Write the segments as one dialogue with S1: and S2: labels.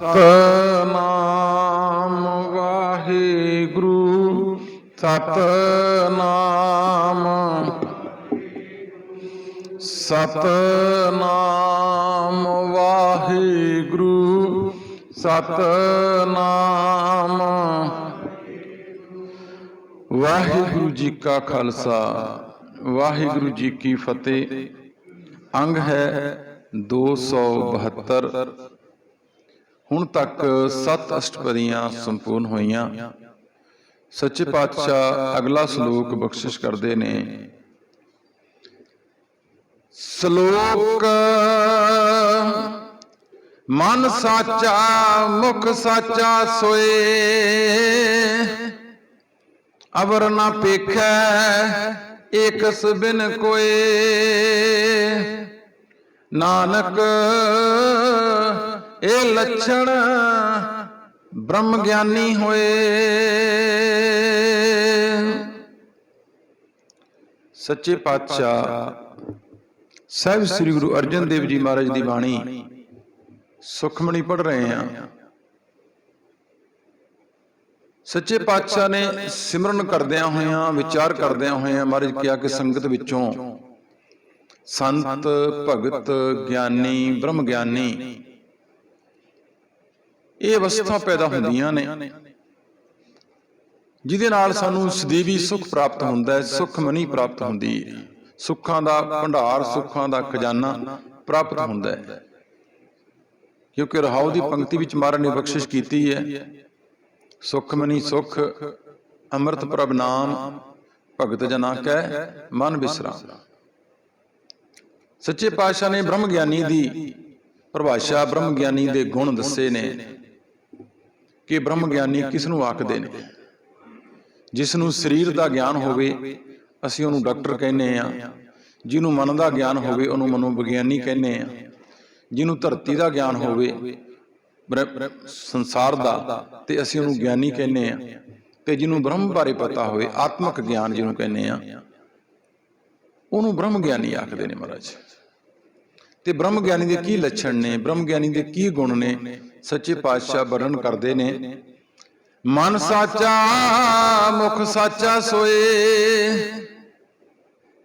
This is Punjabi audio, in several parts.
S1: ਸਤਨਾਮ ਵਾਹਿਗੁਰੂ, ਸਤਨਾਮ। ਸਤਨਾਮ ਵਾਹਿਗੁਰੂ ਸਤਨਾਮ। ਵਾਹਿਗੁਰੂ ਜੀ ਕਾ ਖਾਲਸਾ, ਵਾਹਿਗੁਰੂ ਜੀ ਕੀ ਫਤਿਹ। ਅੰਗ ਹੈ 272 ਹੁਣ ਤੱਕ ਸੱਤ ਅਸ਼ਟਪਦੀਆਂ ਸੰਪੂਰਨ ਹੋਈਆਂ। ਸੱਚੇ ਪਾਤਸ਼ਾਹ ਅਗਲਾ ਸ਼ਲੋਕ ਬਖਸ਼ਿਸ਼ ਕਰਦੇ ਨੇ। ਸ਼ਲੋਕ, ਮਨ ਸਾਚਾ, ਮੁਖ ਸਾਚਾ ਸੋਏ। ਅਵਰ ਨਾ ਪੇਖੈ, ਏਕਸ ਬਿਨ ਕੋਏ। ਨਾਨਕ ਇਹ ਲੱਛਣ ਬ੍ਰਹਮ ਗਿਆਨੀ ਹੋਏ। ਸੱਚੇ ਪਾਤਸ਼ਾਹ, ਸਾਹਿਬ ਸ੍ਰੀ ਗੁਰੂ ਅਰਜਨ ਦੇਵ ਜੀ ਮਹਾਰਾਜ ਦੀ ਬਾਣੀ ਸੁਖਮਣੀ ਪੜ ਰਹੇ ਆ ਸੱਚੇ ਪਾਤਸ਼ਾਹ ਨੇ ਸਿਮਰਨ ਕਰਦਿਆਂ ਹੋਇਆਂ, ਵਿਚਾਰ ਕਰਦਿਆਂ ਹੋਇਆਂ ਮਹਾਰਾਜ ਕਿਹਾ ਕਿ ਸੰਗਤ ਵਿੱਚੋਂ ਸੰਤ, ਭਗਤ, ਗਿਆਨੀ, ਬ੍ਰਹਮ ਗਿਆਨੀ ਇਹ ਅਵਸਥਾ ਪੈਦਾ ਹੁੰਦੀਆਂ ਨੇ। ਜਿਹਦੇ ਨਾਲ ਸਾਨੂੰ ਸਦੀਵੀ ਸੁਖ ਪ੍ਰਾਪਤ ਹੁੰਦਾ ਹੈ, ਸੁਖ ਮਨੀ ਪ੍ਰਾਪਤ ਹੁੰਦੀ ਹੈ। ਸੁੱਖਾਂ ਦਾ ਭੰਡਾਰ, ਸੁੱਖਾਂ ਦਾ ਖਜ਼ਾਨਾ ਪ੍ਰਾਪਤ ਹੁੰਦਾ ਹੈ। ਕਿਉਂਕਿ ਰਹਾਉ ਦੀ ਪੰਕਤੀ ਵਿੱਚ ਮਹਾਰਾਜ ਨੇ ਬਖਸ਼ਿਸ਼ ਕੀਤੀ ਹੈ, ਸੁਖ ਮਨੀ ਸੁਖ, ਅੰਮ੍ਰਿਤ ਪ੍ਰਭ ਨਾਮ, ਭਗਤ ਜਨਾ ਕੈ ਮਨ ਬਿਸਰਾਮ ਸੱਚੇ ਪਾਤਸ਼ਾਹ ਨੇ ਬ੍ਰਹਮ ਗਿਆਨੀ ਦੀ ਪਰਿਭਾਸ਼ਾ ਬ੍ਰਹਮ ਗਿਆਨੀ ਦੇ ਗੁਣ ਦੱਸੇ ਨੇ। ਕਿ ਬ੍ਰਹਮ ਗਿਆਨੀ ਕਿਸ ਨੂੰ ਆਖਦੇ ਨੇ? ਜਿਸ ਨੂੰ? ਸਰੀਰ ਦਾ ਗਿਆਨ ਹੋਵੇ ਅਸੀਂ ਉਹਨੂੰ ਡਾਕਟਰ ਕਹਿੰਦੇ ਆ ਜਿਹਨੂੰ ਮਨ ਦਾ ਗਿਆਨ ਹੋਵੇ ਉਹਨੂੰ ਮਨੋਵਿਗਿਆਨੀ ਕਹਿੰਦੇ ਆ ਜਿਹਨੂੰ ਧਰਤੀ ਦਾ ਗਿਆਨ ਹੋਵੇ ਸੰਸਾਰ ਦਾ ਤੇ ਅਸੀਂ ਉਹਨੂੰ ਗਿਆਨੀ ਕਹਿੰਦੇ ਆ ਤੇ ਜਿਹਨੂੰ ਬ੍ਰਹਮ ਬਾਰੇ ਪਤਾ ਹੋਵੇ ਆਤਮਿਕ ਗਿਆਨ ਜਿਹਨੂੰ ਕਹਿੰਦੇ ਆ ਉਹਨੂੰ ਬ੍ਰਹਮ ਗਿਆਨੀ ਆਖਦੇ ਨੇ ਮਹਾਰਾਜ। ਤੇ ਬ੍ਰਹਮ ਗਿਆਨੀ ਦੇ ਕੀ ਲੱਛਣ ਨੇ? ਬ੍ਰਹਮ ਗਿਆਨੀ ਦੇ ਕੀ ਗੁਣ ਨੇ? ਸੱਚੇ ਪਾਤਸ਼ਾਹ ਵਰਣਨ ਕਰਦੇ ਨੇ। ਮਨ ਸਾਚਾ, ਮੁਖ ਸਾਚਾ ਸੋਏ।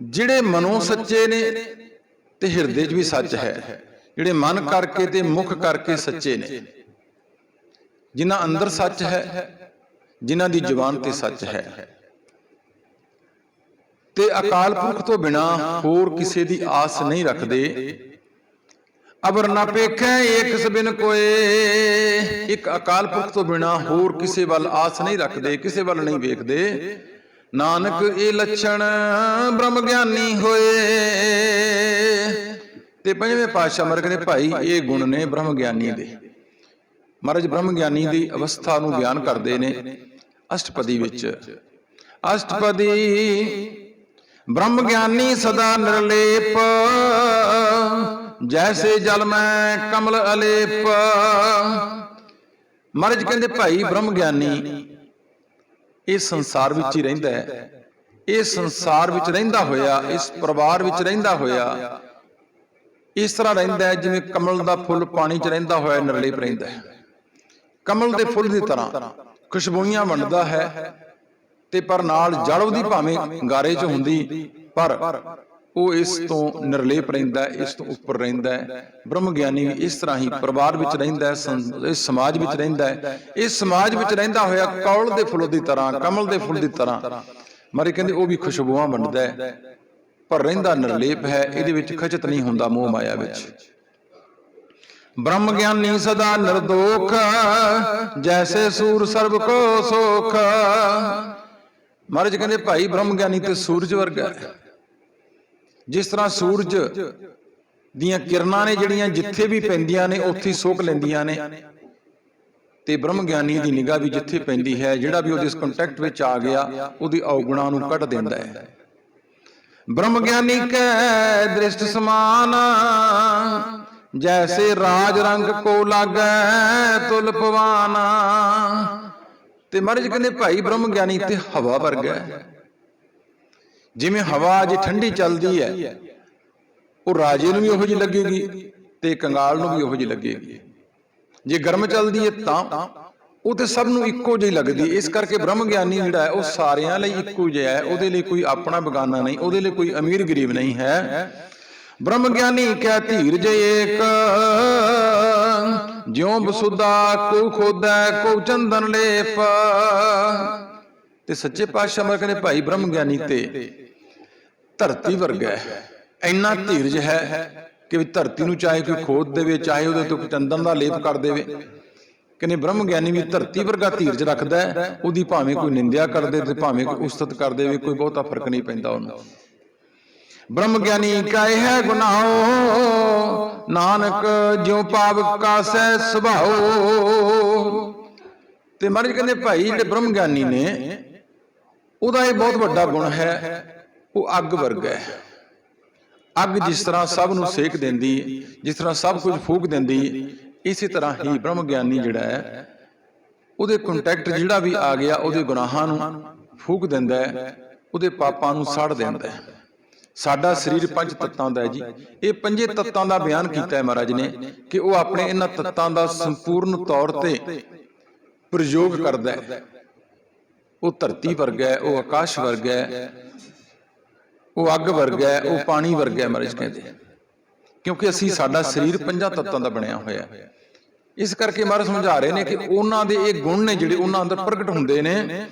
S1: ਜਿਹੜੇ ਮਨੋਂ ਸੱਚੇ ਨੇ ਤੇ ਹਿਰਦੇ 'ਚ ਵੀ ਸੱਚ ਹੈ। ਜਿਹੜੇ ਮਨ ਕਰਕੇ ਤੇ ਮੁਖ ਕਰਕੇ ਸੱਚੇ ਨੇ। ਜਿਨ੍ਹਾਂ ਅੰਦਰ ਸੱਚ ਹੈ, ਜਿਨ੍ਹਾਂ ਦੀ ਜ਼ੁਬਾਨ ਤੇ ਸੱਚ ਹੈ। ਤੇ ਅਕਾਲ ਪੁਰਖ ਤੋਂ ਬਿਨਾ ਹੋਰ ਕਿਸੇ ਦੀ ਆਸ ਨਹੀਂ ਰੱਖਦੇ। ਅਬਰ ਨਾ ਪੇਖੈ ਏਕ ਸਬਿਨ ਕੋਏ। ਇੱਕ ਅਕਾਲ ਪੁਰਖ ਤੋਂ ਬਿਨਾ ਹੋਰ ਕਿਸੇ ਵੱਲ ਆਸ ਨਹੀਂ ਰੱਖਦੇ, ਕਿਸੇ ਵੱਲ ਨਹੀਂ ਵੇਖਦੇ। ਨਾਨਕ ਇਹ ਲੱਛਣ ਬ੍ਰਹਮ ਗਿਆਨੀ ਹੋਏ। ਤੇ ਪੰਜਵੇਂ ਪਾਤਸ਼ਾਹ ਮਰ ਕਹਿੰਦੇ ਭਾਈ, ਇਹ ਗੁਣ ਨੇ ਬ੍ਰਹਮ ਗਿਆਨੀ ਦੇ। ਮਹਾਰਾਜ ਬ੍ਰਹਮ ਗਿਆਨੀ ਦੀ ਅਵਸਥਾ ਨੂੰ ਬਿਆਨ ਕਰਦੇ ਨੇ ਅਸ਼ਟਪਦੀ ਵਿੱਚ। ਅਸ਼ਟਪਦੀ ਬ੍ਰਹਮ ਗਿਆਨੀ ਸਦਾ ਨਿਰਲੇਪ। ਜੈਸੇ ਜਲ ਮੈਂ ਕਮਲ ਅਲੇਪ। ਮਹਾਰਾਜ ਕਹਿੰਦੇ, ਭਾਈ ਬ੍ਰਹਮ ਗਿਆਨੀ ਇਹ ਸੰਸਾਰ ਵਿੱਚ ਹੀ ਰਹਿੰਦਾ ਹੈ। ਇਹ ਸੰਸਾਰ ਵਿੱਚ ਰਹਿੰਦਾ ਹੋਇਆ, ਇਸ ਪਰਿਵਾਰ ਵਿੱਚ ਰਹਿੰਦਾ ਹੋਇਆ, ਇਸ ਤਰ੍ਹਾਂ ਰਹਿੰਦਾ ਹੈ ਜਿਵੇਂ ਕਮਲ ਦਾ ਫੁੱਲ ਪਾਣੀ 'ਚ ਰਹਿੰਦਾ ਹੋਇਆ ਨਿਰਲੇਪ ਰਹਿੰਦਾ ਹੈ। ਕਮਲ ਦੇ ਫੁੱਲ ਦੀ ਤਰ੍ਹਾਂ ਖੁਸ਼ਬੂਈਆਂ ਵੰਡਦਾ ਹੈ ਤੇ ਪਰ ਨਾਲ ਜਲ ਉਹਦੀ ਭਾਵੇਂ ਗਾਰੇ 'ਚ ਹੁੰਦੀ, ਪਰ ਉਹ ਇਸ ਤੋਂ ਨਿਰਲੇਪ ਰਹਿੰਦਾ ਹੈ, ਇਸ ਤੋਂ ਉੱਪਰ ਰਹਿੰਦਾ ਹੈ। ਬ੍ਰਹਮ ਗਿਆਨੀ ਵੀ ਇਸ ਤਰ੍ਹਾਂ ਹੀ ਪਰਿਵਾਰ ਵਿੱਚ ਰਹਿੰਦਾ ਹੈ ਇਸ ਸਮਾਜ ਵਿੱਚ ਰਹਿੰਦਾ ਹੈ। ਇਸ ਸਮਾਜ ਵਿੱਚ ਰਹਿੰਦਾ ਹੋਇਆ ਕੌਲ ਦੇ ਫੁੱਲ ਦੀ ਤਰ੍ਹਾਂ, ਕਮਲ ਦੇ ਫੁੱਲ ਦੀ ਤਰ੍ਹਾਂ। ਮਾਰੇ ਕਹਿੰਦੇ ਉਹ ਵੀ ਖੁਸ਼ਬੂਆਂ ਵੰਡਦਾ ਹੈ। ਪਰ ਰਹਿੰਦਾ ਨਿਰਲੇਪ ਹੈ, ਇਹਦੇ ਵਿੱਚ ਖਚਤ ਨਹੀਂ ਹੁੰਦਾ ਮੋਹ ਮਾਇਆ ਵਿੱਚ। ਬ੍ਰਹਮ ਗਿਆਨੀ ਸਦਾ ਨਿਰਦੋਖ, ਜੈਸੇ ਸੂਰ ਸਰਬ ਕੋ ਸੋਖ। ਮਹਾਰਾਜ ਕਹਿੰਦੇ ਭਾਈ ਬ੍ਰਹਮ ਗਿਆਨੀ ਤੇ ਸੂਰਜ ਵਰਗਾ ਹੈ। ਜਿਸ ਤਰ੍ਹਾਂ ਸੂਰਜ ਦੀਆਂ ਕਿਰਨਾਂ ਨੇ ਜਿਹੜੀਆਂ ਜਿੱਥੇ ਵੀ ਪੈਂਦੀਆਂ ਨੇ, ਉੱਥੇ ਹੀ ਸੋਖ ਲੈਂਦੀਆਂ ਨੇ। ਤੇ ਬ੍ਰਹਮ ਗਿਆਨੀ ਦੀ ਨਿਗਾਹ ਵੀ ਜਿੱਥੇ ਪੈਂਦੀ ਹੈ, ਜਿਹੜਾ ਵੀ ਉਹਦੇ ਇਸ ਕੰਟੈਕਟ ਵਿੱਚ ਆ ਗਿਆ, ਉਹਦੀ ਔਗੁਣਾ ਨੂੰ ਕੱਢ ਦਿੰਦਾ ਹੈ। ਬ੍ਰਹਮ ਗਿਆਨੀ ਕੈ ਦ੍ਰਿਸ਼ਟ ਸਮਾਨ, ਜੈਸੇ ਰਾਜ ਰੰਗ ਕੋ ਲਾਗੈ ਤੁਲ ਪਵਾਨ। ਤੇ ਮਹਾਰਾਜ ਕਹਿੰਦੇ, ਭਾਈ, ਬ੍ਰਹਮ ਗਿਆਨੀ ਤੇ ਹਵਾ ਵਰਗਾ ਹੈ। ਜਿਵੇਂ ਹਵਾ ਅੱਜ ਠੰਡੀ ਚੱਲਦੀ ਹੈ, ਉਹ ਰਾਜੇ ਨੂੰ ਵੀ ਉਹੋ ਜਿਹੀ ਲੱਗੇਗੀ ਤੇ ਕੰਗਾਲ ਨੂੰ ਵੀ ਉਹੋ ਜਿਹੀ ਲੱਗੇਗੀ। ਜੇ ਗਰਮ ਚੱਲਦੀ ਹੈ ਤਾਂ ਉਹ ਤੇ ਸਭ ਨੂੰ ਇੱਕੋ ਜਿਹੀ ਲੱਗਦੀ ਇਸ ਕਰਕੇ ਬ੍ਰਹਮ ਗਿਆਨੀ ਜਿਹੜਾ ਹੈ, ਉਹ ਸਾਰਿਆਂ ਲਈ ਇੱਕੋ ਜਿਹਾ ਹੈ। ਉਹਦੇ ਲਈ ਕੋਈ ਆਪਣਾ ਬਗਾਨਾ ਨਹੀਂ, ਉਹਦੇ ਲਈ ਕੋਈ ਅਮੀਰ ਗਰੀਬ ਨਹੀਂ ਹੈ। ਬ੍ਰਹਮ ਗਿਆਨੀ ਧੀਰ ਧੀਰਜ ਏਕ, ਜਿਉ ਬਸੁਦਾ ਕੋ ਖੋਦੈ, ਕੋ ਚੰਦਨ ਲੇਪ ਤੇ ਸੱਚੇ ਪਾਤਸ਼ਾਹ ਮਹਾਰਾਜ ਕਹਿੰਦੇ, ਭਾਈ ਬ੍ਰਹਮ ਗਿਆਨੀ ਤੇ ਧਰਤੀ ਵਰਗਾ ਹੈ। ਇੰਨਾ ਧੀਰਜ ਹੈ ਕਿ ਵੀ ਧਰਤੀ ਨੂੰ ਚਾਹੇ ਕੋਈ ਖੋਦ ਦੇਵੇ, ਚਾਹੇ ਉਹਦੇ ਤੋਂ ਚੰਦਨ ਦਾ ਲੇਪ ਕਰ ਦੇਵੇ। ਕਹਿੰਦੇ ਬ੍ਰਹਮ ਗਿਆਨੀ ਵੀ ਧਰਤੀ ਵਰਗਾ ਧੀਰਜ ਰੱਖਦਾ ਹੈ, ਉਹਦੀ ਭਾਵੇਂ ਕੋਈ ਨਿੰਦਿਆ ਕਰਦੇ ਤੇ ਭਾਵੇਂ ਕੋਈ ਉਸਤਤ ਕਰ ਦੇਵੇ, ਕੋਈ ਬਹੁਤਾ ਫ਼ਰਕ ਨਹੀਂ ਪੈਂਦਾ ਉਹਨੂੰ। ਬ੍ਰਹਮ ਗਿਆਨੀ ਕਾਇ ਹੈ, ਗੁਨਾਹੋ, ਨਾਨਕ ਜਿਉ ਪਾਵਕ ਕਾਸੈ ਸੁਭਾਓ। ਤੇ ਮਹਾਰਾਜ ਕਹਿੰਦੇ, ਭਾਈ, ਜਿਹੜੇ ਬ੍ਰਹਮ ਗਿਆਨੀ ਨੇ ਉਹਦਾ ਇਹ ਬਹੁਤ ਵੱਡਾ ਗੁਣ ਹੈ ਉਹ ਅੱਗ ਵਰਗਾ ਹੈ। ਅੱਗ ਜਿਸ ਤਰ੍ਹਾਂ ਸਭ ਨੂੰ ਸੇਕ ਦਿੰਦੀ ਜਿਸ ਤਰ੍ਹਾਂ ਸਭ ਕੁਝ ਫੂਕ ਦਿੰਦੀ ਇਸੇ ਤਰ੍ਹਾਂ ਹੀ ਬ੍ਰਹਮ ਗਿਆਨੀ ਜਿਹੜਾ ਹੈ ਉਹਦੇ ਕੰਟੈਕਟ ਜਿਹੜਾ ਵੀ ਆ ਗਿਆ ਉਹਦੇ ਗੁਨਾਹਾਂ ਨੂੰ ਫੂਕ ਦਿੰਦਾ ਹੈ ਉਹਦੇ ਪਾਪਾਂ ਨੂੰ ਸਾੜ ਦਿੰਦਾ ਹੈ। ਸਾਡਾ ਸਰੀਰ ਪੰਜ ਤੱਤਾਂ ਦਾ ਹੈ ਜੀ। ਇਹ ਪੰਜੇ ਤੱਤਾਂ ਦਾ ਬਿਆਨ ਕੀਤਾ ਹੈ ਮਹਾਰਾਜ ਨੇ ਕਿ ਉਹ ਆਪਣੇ ਇਹਨਾਂ ਤੱਤਾਂ ਦਾ ਸੰਪੂਰਨ ਤੌਰ ਤੇ ਪ੍ਰਯੋਗ ਕਰਦਾ ਹੈ। ਉਹ ਧਰਤੀ ਵਰਗਾ ਹੈ, ਉਹ ਆਕਾਸ਼ ਵਰਗਾ ਹੈ, ਉਹ ਅੱਗ ਵਰਗਾ ਹੈ, ਉਹ ਪਾਣੀ ਵਰਗਾ ਹੈ ਮਹਾਰਾਜ ਕਹਿੰਦੇ ਕਿਉਂਕਿ ਅਸੀਂ ਸਾਡਾ ਸਰੀਰ ਪੰਜਾਂ ਤੱਤਾਂ ਦਾ ਬਣਿਆ ਹੋਇਆ ਹੈ। ਇਸ ਕਰਕੇ ਮਹਾਰਾਜ ਸਮਝਾ ਰਹੇ ਨੇ ਕਿ ਉਹਨਾਂ ਦੇ ਇਹ ਗੁਣ ਨੇ ਜਿਹੜੇ ਉਹਨਾਂ ਅੰਦਰ ਪ੍ਰਗਟ ਹੁੰਦੇ ਨੇ।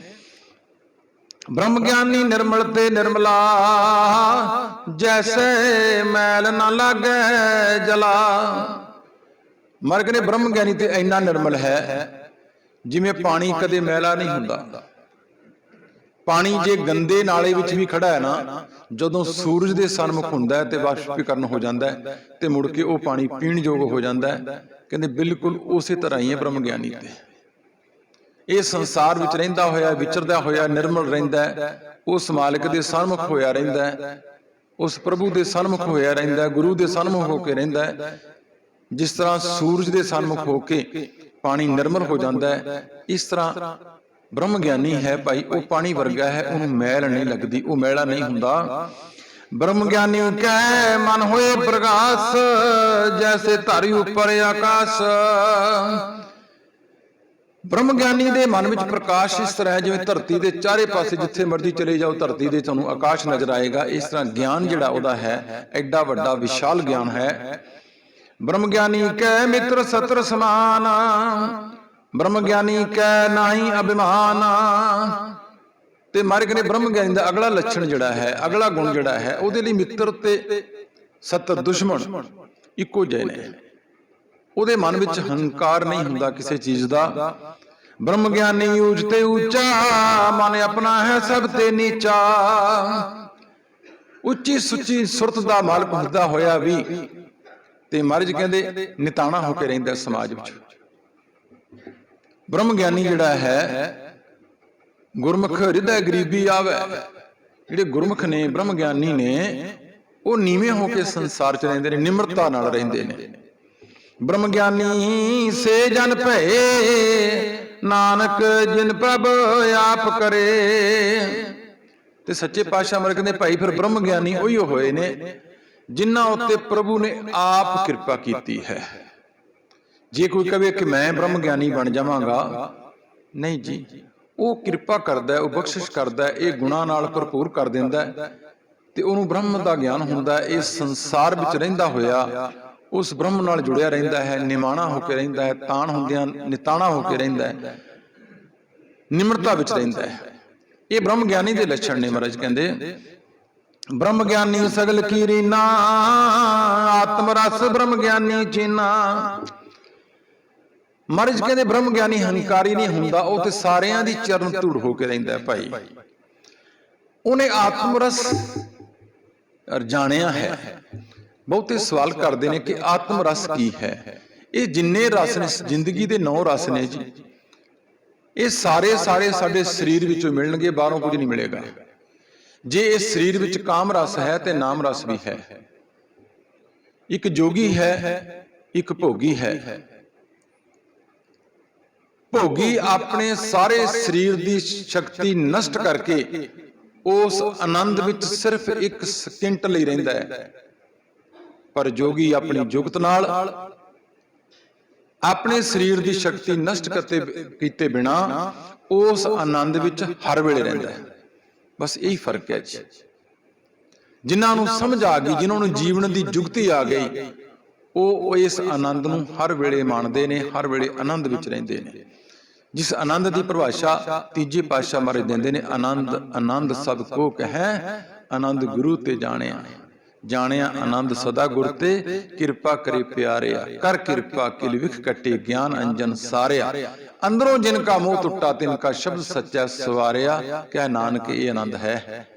S1: ਬ੍ਰਹਮ ਗਿਆਨੀ ਨਿਰਮਲ ਤੇ ਨਿਰਮਲਾ, ਜੈਸੇ ਮੈਲ ਨਾ ਲਾਗੈ ਜਲਾ। ਮਰ ਕਹਿੰਦੇ ਬ੍ਰਹਮ ਗਿਆਨੀ ਤੇ ਇੰਨਾ ਨਿਰਮਲ ਹੈ, ਜਿਵੇਂ ਪਾਣੀ ਕਦੇ ਮੈਲਾ ਨਹੀਂ ਹੁੰਦਾ। ਪਾਣੀ ਜੇ ਗੰਦੇ ਨਾਲੇ ਵਿੱਚ ਵੀ ਖੜਾ ਹੈ ਨਾ ਜਦੋਂ ਸੂਰਜ ਦੇ ਸਨਮੁਖ ਹੁੰਦਾ ਹੈ ਤੇ ਵਾਸ਼ਪੀਕਰਨ ਹੋ ਜਾਂਦਾ ਹੈ ਤੇ ਮੁੜ ਕੇ ਉਹ ਪਾਣੀ ਪੀਣ ਯੋਗ ਹੋ ਜਾਂਦਾ ਹੈ। ਕਹਿੰਦੇ ਬਿਲਕੁਲ ਉਸੇ ਤਰ੍ਹਾਂ ਹੀ ਹੈ ਬ੍ਰਹਮ ਗਿਆਨੀ ਤੇ। ਇਹ ਸੰਸਾਰ ਵਿੱਚ ਰਹਿੰਦਾ ਹੋਇਆ ਵਿਚਰਦਾ ਹੋਇਆ ਨਿਰਮਲ ਰਹਿੰਦਾ ਹੈ। ਉਸ ਮਾਲਕ ਦੇ ਸਨਮੁਖ ਹੋਇਆ ਰਹਿੰਦਾ ਹੈ। ਉਸ ਪ੍ਰਭੂ ਦੇ ਸਨਮੁਖ ਹੋਇਆ ਰਹਿੰਦਾ ਹੈ ਗੁਰੂ ਦੇ ਸਨਮੁਖ ਹੋ ਕੇ ਰਹਿੰਦਾ ਹੈ। ਜਿਸ ਤਰ੍ਹਾਂ ਸੂਰਜ ਦੇ ਸਨਮੁਖ ਹੋ ਕੇ ਪਾਣੀ ਨਿਰਮਲ ਹੋ ਜਾਂਦਾ ਹੈ ਇਸ ਤਰ੍ਹਾਂ ਬ੍ਰਹਮ ਗਿਆਨੀ ਹੈ ਭਾਈ ਉਹ ਪਾਣੀ ਵਰਗਾ ਹੈ ਉਹਨੂੰ ਮੈਲ ਨਹੀਂ ਲੱਗਦੀ ਉਹ ਮੈਲਾ ਨਹੀਂ ਹੁੰਦਾ। ਬ੍ਰਹਮ ਗਿਆਨੀ ਕੈ ਮਨ ਹੋਏ ਪ੍ਰਗਾਸ ਜੈਸੇ ਧਾਰੀ ਉੱਪਰ ਆਕਾਸ਼। ਬ੍ਰਹਮ ਗਿਆਨੀ ਦੇ ਮਨ ਵਿੱਚ ਪ੍ਰਕਾਸ਼ ਇਸ ਤਰ੍ਹਾਂ ਹੈ ਜਿਵੇਂ ਧਰਤੀ ਦੇ ਚਾਰੇ ਪਾਸੇ ਜਿੱਥੇ ਮਰਜ਼ੀ ਚਲੇ ਜਾਓ ਧਰਤੀ ਦੇ ਤੁਹਾਨੂੰ ਆਕਾਸ਼ ਨਜ਼ਰ ਆਏਗਾ। ਇਸ ਤਰ੍ਹਾਂ ਗਿਆਨ ਜਿਹੜਾ ਉਹਦਾ ਹੈ ਐਡਾ ਵੱਡਾ ਵਿਸ਼ਾਲ ਗਿਆਨ ਹੈ। ਬ੍ਰਹਮ ਗਿਆਨੀ ਕੈ ਮਿੱਤਰ ਸਤਰ ਸਮਾਨ। ਬ੍ਰਹਮ ਗਿਆਨੀ ਕੈ ਨਾਹੀ ਅਭਿਮਾਨ ਤੇ ਮਾਰਗ ਨੇ ਬ੍ਰਹਮ ਗਿਆਨੀ ਦਾ ਅਗਲਾ ਲੱਛਣ ਜਿਹੜਾ ਹੈ, ਅਗਲਾ ਗੁਣ ਜਿਹੜਾ ਹੈ, ਉਹਦੇ ਲਈ ਮਿੱਤਰ ਤੇ ਸਤਰ ਦੁਸ਼ਮਣ ਇੱਕੋ ਜਿਹੇ ਨੇ। ਉਹਦੇ ਮਨ ਵਿੱਚ ਹੰਕਾਰ ਨਹੀਂ ਹੁੰਦਾ ਕਿਸੇ ਚੀਜ਼ ਦਾ। ਬ੍ਰਹਮ ਗਿਆਨੀ ਊਚ ਤੇ ਉੱਚਾ ਮਨ ਆਪਣਾ ਹੈ ਸਭ ਤੇ ਨੀਚਾ। ਉੱਚੀ ਸੁੱਚੀ ਸੁਰਤ ਦਾ ਮਾਲਕ ਹੁੰਦਾ ਹੋਇਆ ਵੀ, ਤੇ ਮਹਾਰਾਜ ਕਹਿੰਦੇ ਨਿਤਾਣਾ ਹੋ ਕੇ ਰਹਿੰਦਾ ਸਮਾਜ ਵਿੱਚ। ਬ੍ਰਹਮ ਗਿਆਨੀ ਜਿਹੜਾ ਹੈ, ਗੁਰਮੁਖ ਹਿਰਦੈ ਗਰੀਬੀ ਆਵੇ। ਜਿਹੜੇ ਗੁਰਮੁਖ ਨੇ ਬ੍ਰਹਮ ਗਿਆਨੀ ਨੇ, ਉਹ ਨੀਵੇਂ ਹੋ ਕੇ ਸੰਸਾਰ 'ਚ ਰਹਿੰਦੇ ਨੇ, ਨਿਮਰਤਾ ਨਾਲ ਰਹਿੰਦੇ ਨੇ। ਬ੍ਰਹਮ ਗਿਆਨੀ ਸੇ ਜਨ ਭਏ, ਨਾਨਕ ਜਿਨ ਪ੍ਰਭ ਆਪ ਕਰੇ। ਤੇ ਸੱਚੇ ਪਾਤਸ਼ਾਹ ਮਰ ਕਹਿੰਦੇ ਭਾਈ ਫਿਰ ਬ੍ਰਹਮ ਗਿਆਨੀ ਉਹੀ ਹੋਏ ਨੇ, ਜਿਨ੍ਹਾਂ ਉੱਤੇ ਪ੍ਰਭੂ ਨੇ ਆਪ ਕਿਰਪਾ ਕੀਤੀ ਹੈ। ਜੇ ਕੋਈ ਕਵੇ ਕਿ ਮੈਂ ਬ੍ਰਹਮ ਗਿਆਨੀ ਬਣ ਜਾਵਾਂਗਾ, ਨਹੀਂ ਜੀ, ਉਹ ਕਿਰਪਾ ਕਰਦਾ ਉਹ ਬਖਸ਼ਿਸ਼ ਕਰਦਾ ਇਹ ਗੁਣਾ ਨਾਲ ਭਰਪੂਰ ਕਰ ਦਿੰਦਾ ਤੇ ਉਹਨੂੰ ਬ੍ਰਹਮ ਦਾ ਗਿਆਨ ਹੁੰਦਾ ਹੈ, ਇਹ ਸੰਸਾਰ ਵਿੱਚ ਰਹਿੰਦਾ ਹੋਇਆ, ਉਸ ਬ੍ਰਹਮ ਨਾਲ ਜੁੜਿਆ ਰਹਿੰਦਾ ਹੈ, ਨਿਮਾਣਾ ਹੋ ਕੇ ਰਹਿੰਦਾ ਹੈ, ਤਾਣ ਹੁੰਦਿਆਂ ਨਿਤਾਣਾ ਹੋ ਕੇ ਰਹਿੰਦਾ ਹੈ, ਨਿਮਰਤਾ ਵਿੱਚ ਰਹਿੰਦਾ ਹੈ। ਇਹ ਬ੍ਰਹਮ ਗਿਆਨੀ ਦੇ ਲੱਛਣ ਨੇ ਮਹਾਰਾਜ ਕਹਿੰਦੇ। ਬ੍ਰਹਮ ਗਿਆਨੀ ਸਗਲ ਕੀ ਆਤਮ ਰਸ ਬ੍ਰਹਮ ਗਿਆਨੀ ਚੀਨਾ ਮਹਾਰਾਜ ਕਹਿੰਦੇ ਬ੍ਰਹਮ ਗਿਆਨੀ ਹੰਕਾਰੀ ਨਹੀਂ ਹੁੰਦਾ ਉਹ ਤੇ ਸਾਰਿਆਂ ਦੀ ਚਰਨ ਧੂੜ ਹੋ ਕੇ ਰਹਿੰਦਾ ਭਾਈ। ਉਹਨੇ ਆਤਮ ਰਸ ਜਾਣਿਆ ਹੈ। ਬਹੁਤੇ ਸਵਾਲ ਕਰਦੇ ਨੇ ਕਿ ਆਤਮ ਰਸ ਕੀ ਹੈ? ਇਹ ਜਿੰਨੇ ਰਸ ਨੇ ਜ਼ਿੰਦਗੀ ਦੇ ਨੌ ਰਸ ਨੇ ਜੀ ਇਹ ਸਾਰੇ ਸਾਰੇ ਸਾਡੇ ਸਰੀਰ ਵਿੱਚੋਂ ਮਿਲਣਗੇ ਬਾਹਰੋਂ ਕੁਝ ਨਹੀਂ ਮਿਲੇਗਾ। ਜੇ ਇਸ ਸਰੀਰ ਵਿੱਚ ਕਾਮ ਰਸ ਹੈ ਤੇ ਨਾਮ ਰਸ ਵੀ ਹੈ। ਇੱਕ ਜੋਗੀ ਹੈ ਇੱਕ ਭੋਗੀ ਹੈ। ਭੋਗੀ ਆਪਣੇ ਸਾਰੇ ਸਰੀਰ ਦੀ ਸ਼ਕਤੀ ਨਸ਼ਟ ਕਰਕੇ ਉਸ ਆਨੰਦ ਵਿੱਚ ਸਿਰਫ ਇੱਕ ਸਕਿੰਟ ਲਈ ਰਹਿੰਦਾ ਹੈ। ਪਰ ਜੋਗੀ ਆਪਣੀ ਜੁਗਤ ਨਾਲ ਆਪਣੇ ਸਰੀਰ ਦੀ ਸ਼ਕਤੀ ਨਸ਼ਟ ਕਰਤੇ ਕੀਤੇ ਬਿਨਾ ਉਸ ਆਨੰਦ ਵਿੱਚ ਹਰ ਵੇਲੇ ਰਹਿੰਦਾ ਹੈ। ਬਸ ਇਹੀ ਫ਼ਰਕ ਹੈ ਜੀ। ਜਿਨ੍ਹਾਂ ਨੂੰ ਸਮਝ ਆ ਗਈ, ਜਿਨ੍ਹਾਂ ਨੂੰ ਜੀਵਨ ਦੀ ਜੁਗਤੀ ਆ ਗਈ ਉਹ ਉਹ ਇਸ ਆਨੰਦ ਨੂੰ ਹਰ ਵੇਲੇ ਮਾਣਦੇ ਨੇ, ਹਰ ਵੇਲੇ ਆਨੰਦ ਵਿੱਚ ਰਹਿੰਦੇ ਨੇ। ਜਿਸ ਆਨੰਦ ਦੀ ਪਰਿਭਾਸ਼ਾ ਤੀਜੇ ਪਾਤਸ਼ਾਹ ਮਾਰੇ ਦਿੰਦੇ ਨੇ, ਆਨੰਦ ਆਨੰਦ ਸਭ ਕੋ ਕਹੈ, ਆਨੰਦ ਗੁਰੂ ਤੇ ਜਾਣਿਆ। ਜਾਣਿਆ ਆਨੰਦ ਸਦਾ ਗੁਰ ਤੇ, ਕਿਰਪਾ ਕਰੇ ਪਿਆਰਿਆ। ਕਰ ਕਿਰਪਾ, ਕਿਲ ਵਿਖ ਕਟੇ ਗਿਆਨ ਅੰਜਨ ਸਾਰਿਆ। ਅੰਦਰੋਂ ਜਿਨ ਕਾ ਮੋਹ ਟੁੱਟਾ, ਤਿਨ ਕਾ ਸ਼ਬਦ ਸੱਚਾ ਸਵਾਰਿਆ, ਕਹਿ ਨਾਨਕ ਇਹ ਆਨੰਦ ਹੈ।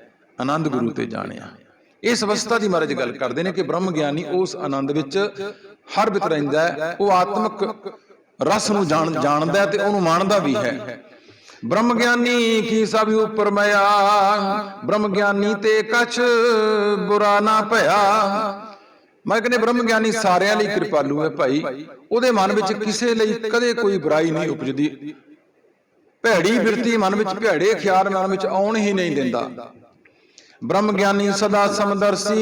S1: ਆਨੰਦ ਗੁਰੂ ਤੇ ਜਾਣਿਆ। ਇਸ ਅਵਸਥਾ ਦੀ ਮਹਾਰਾਜ ਗੱਲ ਕਰਦੇ ਨੇ ਕਿ ਬ੍ਰਹਮ ਗਿਆਨੀ ਉਸ ਆਨੰਦ ਵਿੱਚ ਹਰ ਬਿਤ ਰਹਿੰਦਾ ਹੈ, ਉਹ ਆਤਮਿਕ ਰਸ ਨੂੰ ਜਾਣ ਜਾਣਦਾ ਤੇ ਉਹਨੂੰ ਮਾਣਦਾ ਵੀ ਹੈ। ਬ੍ਰਹਮ ਗਿਆਨੀ ਕੀ ਸਭ ਉਪਰ ਮਿਆ ਬ੍ਰਹਮ ਗਿਆਨੀ ਤੇ ਕਛ ਬੁਰਾ ਨਾ ਭਇਆ। ਮੈਂ ਕਹਿੰਦੇ ਬ੍ਰਹਮ ਗਿਆਨੀ ਸਾਰਿਆਂ ਲਈ ਕਿਰਪਾਲੂ ਹੈ ਭਾਈ। ਉਹਦੇ ਮਨ ਵਿੱਚ ਕਿਸੇ ਲਈ ਕਦੇ ਕੋਈ ਬੁਰਾਈ ਨਹੀਂ ਉਪਜਦੀ। ਭੈੜੀ ਬਿਰਤੀ ਮਨ ਵਿੱਚ ਭੈੜੇ ਖਿਆਲ ਮਨ ਵਿੱਚ ਆਉਣ ਹੀ ਨਹੀਂ ਦਿੰਦਾ। ਬ੍ਰਹਮ ਗਿਆਨੀ ਸਦਾ ਸਮਦਰਸੀ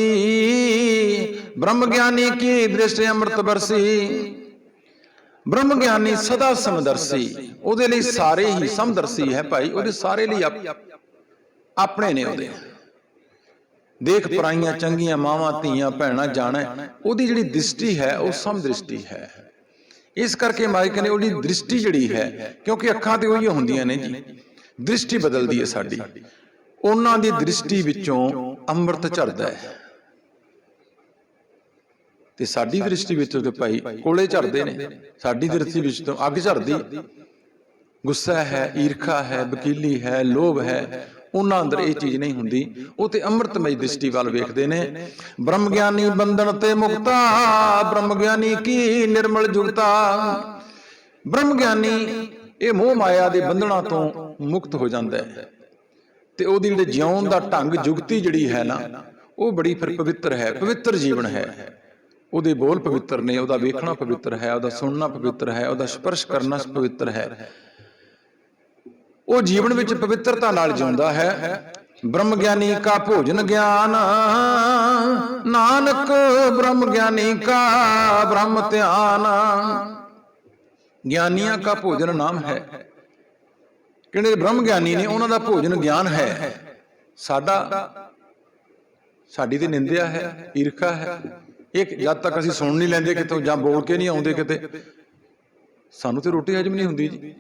S1: ਬ੍ਰਹਮ ਗਿਆਨੀ ਕੀ ਦ੍ਰਿਸ਼ਟ ਅੰਮ੍ਰਿਤ ਬਰਸੀ। ਬ੍ਰਹਮ ਗਿਆਨੀ ਸਦਾ ਸਮਦਰਸੀ। ਉਹਦੇ ਲਈ ਸਾਰੇ ਹੀ ਸਮਦਰਸੀ ਹੈ ਭਾਈ। ਉਹਦੇ ਸਾਰੇ ਲਈ ਆਪ- ਆਪਣੇ ਨੇ ਉਹਦੇ। ਦੇਖ ਪਰਾਈਆਂ ਚੰਗੀਆਂ ਮਾਵਾਂ ਧੀਆਂ ਭੈਣਾਂ ਜਾਣਾ। ਉਹਦੀ ਜਿਹੜੀ ਦ੍ਰਿਸ਼ਟੀ ਹੈ ਉਹ ਸਮਦ੍ਰਿਸ਼ਟੀ ਹੈ। ਇਸ ਕਰਕੇ ਮਾਈ ਕਹਿੰਦੇ ਉਹਦੀ ਦ੍ਰਿਸ਼ਟੀ ਜਿਹੜੀ ਹੈ ਕਿਉਂਕਿ ਅੱਖਾਂ ਤੇ ਉਹੀ ਹੁੰਦੀਆਂ ਨੇ ਜੀ। ਦ੍ਰਿਸ਼ਟੀ ਬਦਲਦੀ ਹੈ ਸਾਡੀ। ਉਹਨਾਂ ਦੀ ਦ੍ਰਿਸ਼ਟੀ ਵਿੱਚੋਂ ਅੰਮ੍ਰਿਤ ਝਰਦਾ ਹੈ। ਤੇ ਸਾਡੀ ਦ੍ਰਿਸ਼ਟੀ ਵਿੱਚੋਂ ਤੇ ਭਾਈ ਕੋਲੇ ਝਰਦੇ ਨੇ। ਸਾਡੀ ਦ੍ਰਿਸ਼ਟੀ ਵਿੱਚ ਤੋਂ ਅੱਗ ਝਰਦੀ ਗੁੱਸਾ ਹੈ ਈਰਖਾ ਹੈ ਵਕੀਲੀ ਹੈ ਲੋਭ ਹੈ। ਉਹਨਾਂ ਅੰਦਰ ਇਹ ਚੀਜ਼ ਨਹੀਂ ਹੁੰਦੀ। ਉਹ ਤੇ ਅੰਮ੍ਰਿਤਮਈ ਦ੍ਰਿਸ਼ਟੀ ਵੱਲ ਵੇਖਦੇ ਨੇ। ਬ੍ਰਹਮ ਗਿਆਨੀ ਬੰਧਨ ਤੇ ਮੁਕਤਾ। ਬ੍ਰਹਮ ਗਿਆਨੀ ਕੀ ਨਿਰਮਲ ਜੁਗਤਾ। ਬ੍ਰਹਮ ਗਿਆਨੀ ਇਹ ਮੋਹ ਮਾਇਆ ਦੇ ਬੰਧਨਾਂ ਤੋਂ ਮੁਕਤ ਹੋ ਜਾਂਦਾ ਹੈ। ਤੇ ਉਹਦੀ ਜਿਹੜੇ ਜਿਉਣ ਦਾ ਢੰਗ ਜੁਗਤੀ ਜਿਹੜੀ ਹੈ ਨਾ ਉਹ ਬੜੀ ਫਿਰ ਪਵਿੱਤਰ ਹੈ। ਪਵਿੱਤਰ ਜੀਵਨ ਹੈ। ਉਹਦੇ ਬੋਲ ਪਵਿੱਤਰ ਨੇ, ਉਹਦਾ ਵੇਖਣਾ ਪਵਿੱਤਰ ਹੈ, ਉਹਦਾ ਸੁਣਨਾ ਪਵਿੱਤਰ ਹੈ, ਉਹਦਾ ਸਪਰਸ਼ ਕਰਨਾ ਪਵਿੱਤਰ ਹੈ। ਉਹ ਜੀਵਨ ਵਿੱਚ ਪਵਿੱਤਰਤਾ ਨਾਲ ਜਿਉਂਦਾ ਹੈ। ਬ੍ਰਹਮ ਗਿਆਨੀ ਕਾ ਭੋਜਨ ਗਿਆਨ, ਨਾਨਕ ਬ੍ਰਹਮ ਗਿਆਨੀ ਕਾ ਬ੍ਰਹਮ ਧਿਆਨ। ਗਿਆਨੀਆਂ ਕਾ ਭੋਜਨ ਨਾਮ ਹੈ। ਕਿਹੜੇ ਬ੍ਰਹਮ ਗਿਆਨੀ ਨੇ ਉਹਨਾਂ ਦਾ ਭੋਜਨ ਗਿਆਨ ਹੈ। ਸਾਡਾ, ਸਾਡੀ ਤੇ ਨਿੰਦਿਆ ਹੈ, ਈਰਖਾ ਹੈ। ਇਹ ਜਦ ਤੱਕ ਅਸੀਂ ਸੁਣ ਨਹੀਂ ਲੈਂਦੇ ਕਿਤੋਂ ਜਾਂ ਬੋਲ ਕੇ ਨਹੀਂ ਆਉਂਦੇ ਕਿਤੇ ਸਾਨੂੰ ਤੇ ਰੋਟੀ ਹਜਮ ਨਹੀਂ ਹੁੰਦੀ ਜੀ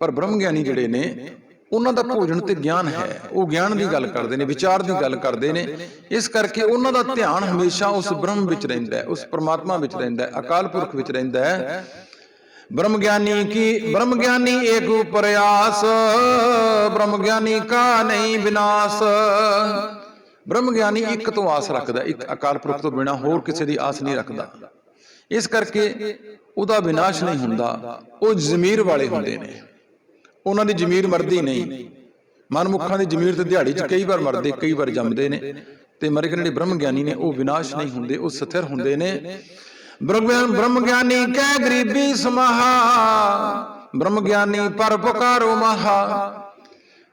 S1: ਪਰ ਬ੍ਰਹਮ ਗਿਆਨੀ ਜਿਹੜੇ ਨੇ ਉਹਨਾਂ ਦਾ ਭੋਜਨ ਤੇ ਗਿਆਨ ਹੈ ਉਹ ਗਿਆਨ ਦੀ ਗੱਲ ਕਰਦੇ ਨੇ ਵਿਚਾਰ ਦੀ ਗੱਲ ਕਰਦੇ ਨੇ ਇਸ ਕਰਕੇ ਉਹਨਾਂ ਦਾ ਧਿਆਨ ਹਮੇਸ਼ਾ ਉਸ ਬ੍ਰਹਮ ਵਿੱਚ ਰਹਿੰਦਾ ਹੈ ਉਸ ਪਰਮਾਤਮਾ ਵਿੱਚ ਰਹਿੰਦਾ ਹੈ ਅਕਾਲ ਪੁਰਖ ਵਿੱਚ ਰਹਿੰਦਾ ਹੈ ब्रह्म ज्ञानी की ब्रह्म ज्ञानी एक प्रयास ब्रह्म ज्ञानी का नहीं विनाश ਬ੍ਰਹਮ ਗਿਆਨੀ ਇੱਕ ਤੋਂ ਆਸ ਰੱਖਦਾ, ਇੱਕ ਅਕਾਲ ਪੁਰਖ ਤੋਂ ਬਿਨਾ ਹੋਰ ਕਿਸੇ ਦੀ ਆਸ ਨਹੀਂ ਰੱਖਦਾ। ਇਸ ਕਰਕੇ ਉਹਦਾ ਵਿਨਾਸ਼ ਨਹੀਂ ਹੁੰਦਾ, ਉਹ ਜ਼ਮੀਰ ਵਾਲੇ ਹੁੰਦੇ ਨੇ। ਉਹਨਾਂ ਦੀ ਜ਼ਮੀਰ ਮਰਦੀ ਨਹੀਂ। ਮਨਮੁਖਾਂ ਦੀ ਜ਼ਮੀਰ ਤੇ ਦਿਹਾੜੀ 'ਚ ਕਈ ਵਾਰ ਮਰਦੇ, ਕਈ ਵਾਰ ਜੰਮਦੇ ਨੇ। ਤੇ ਮਰੇ ਜਿਹੜੇ ਬ੍ਰਹਮ ਗਿਆਨੀ ਨੇ, ਉਹ ਵਿਨਾਸ਼ ਨਹੀਂ ਹੁੰਦੇ, ਉਹ ਸਥਿਰ ਹੁੰਦੇ ਨੇ। ਬ੍ਰਹਮ ਬ੍ਰਹਮ ਗਿਆਨੀ ਕਹਿ ਗਰੀਬੀ ਸਮਾਹਾ ਬ੍ਰਹਮ ਗਿਆਨੀ ਪਰ ਪੁਕਾਰੋ ਮਹਾ।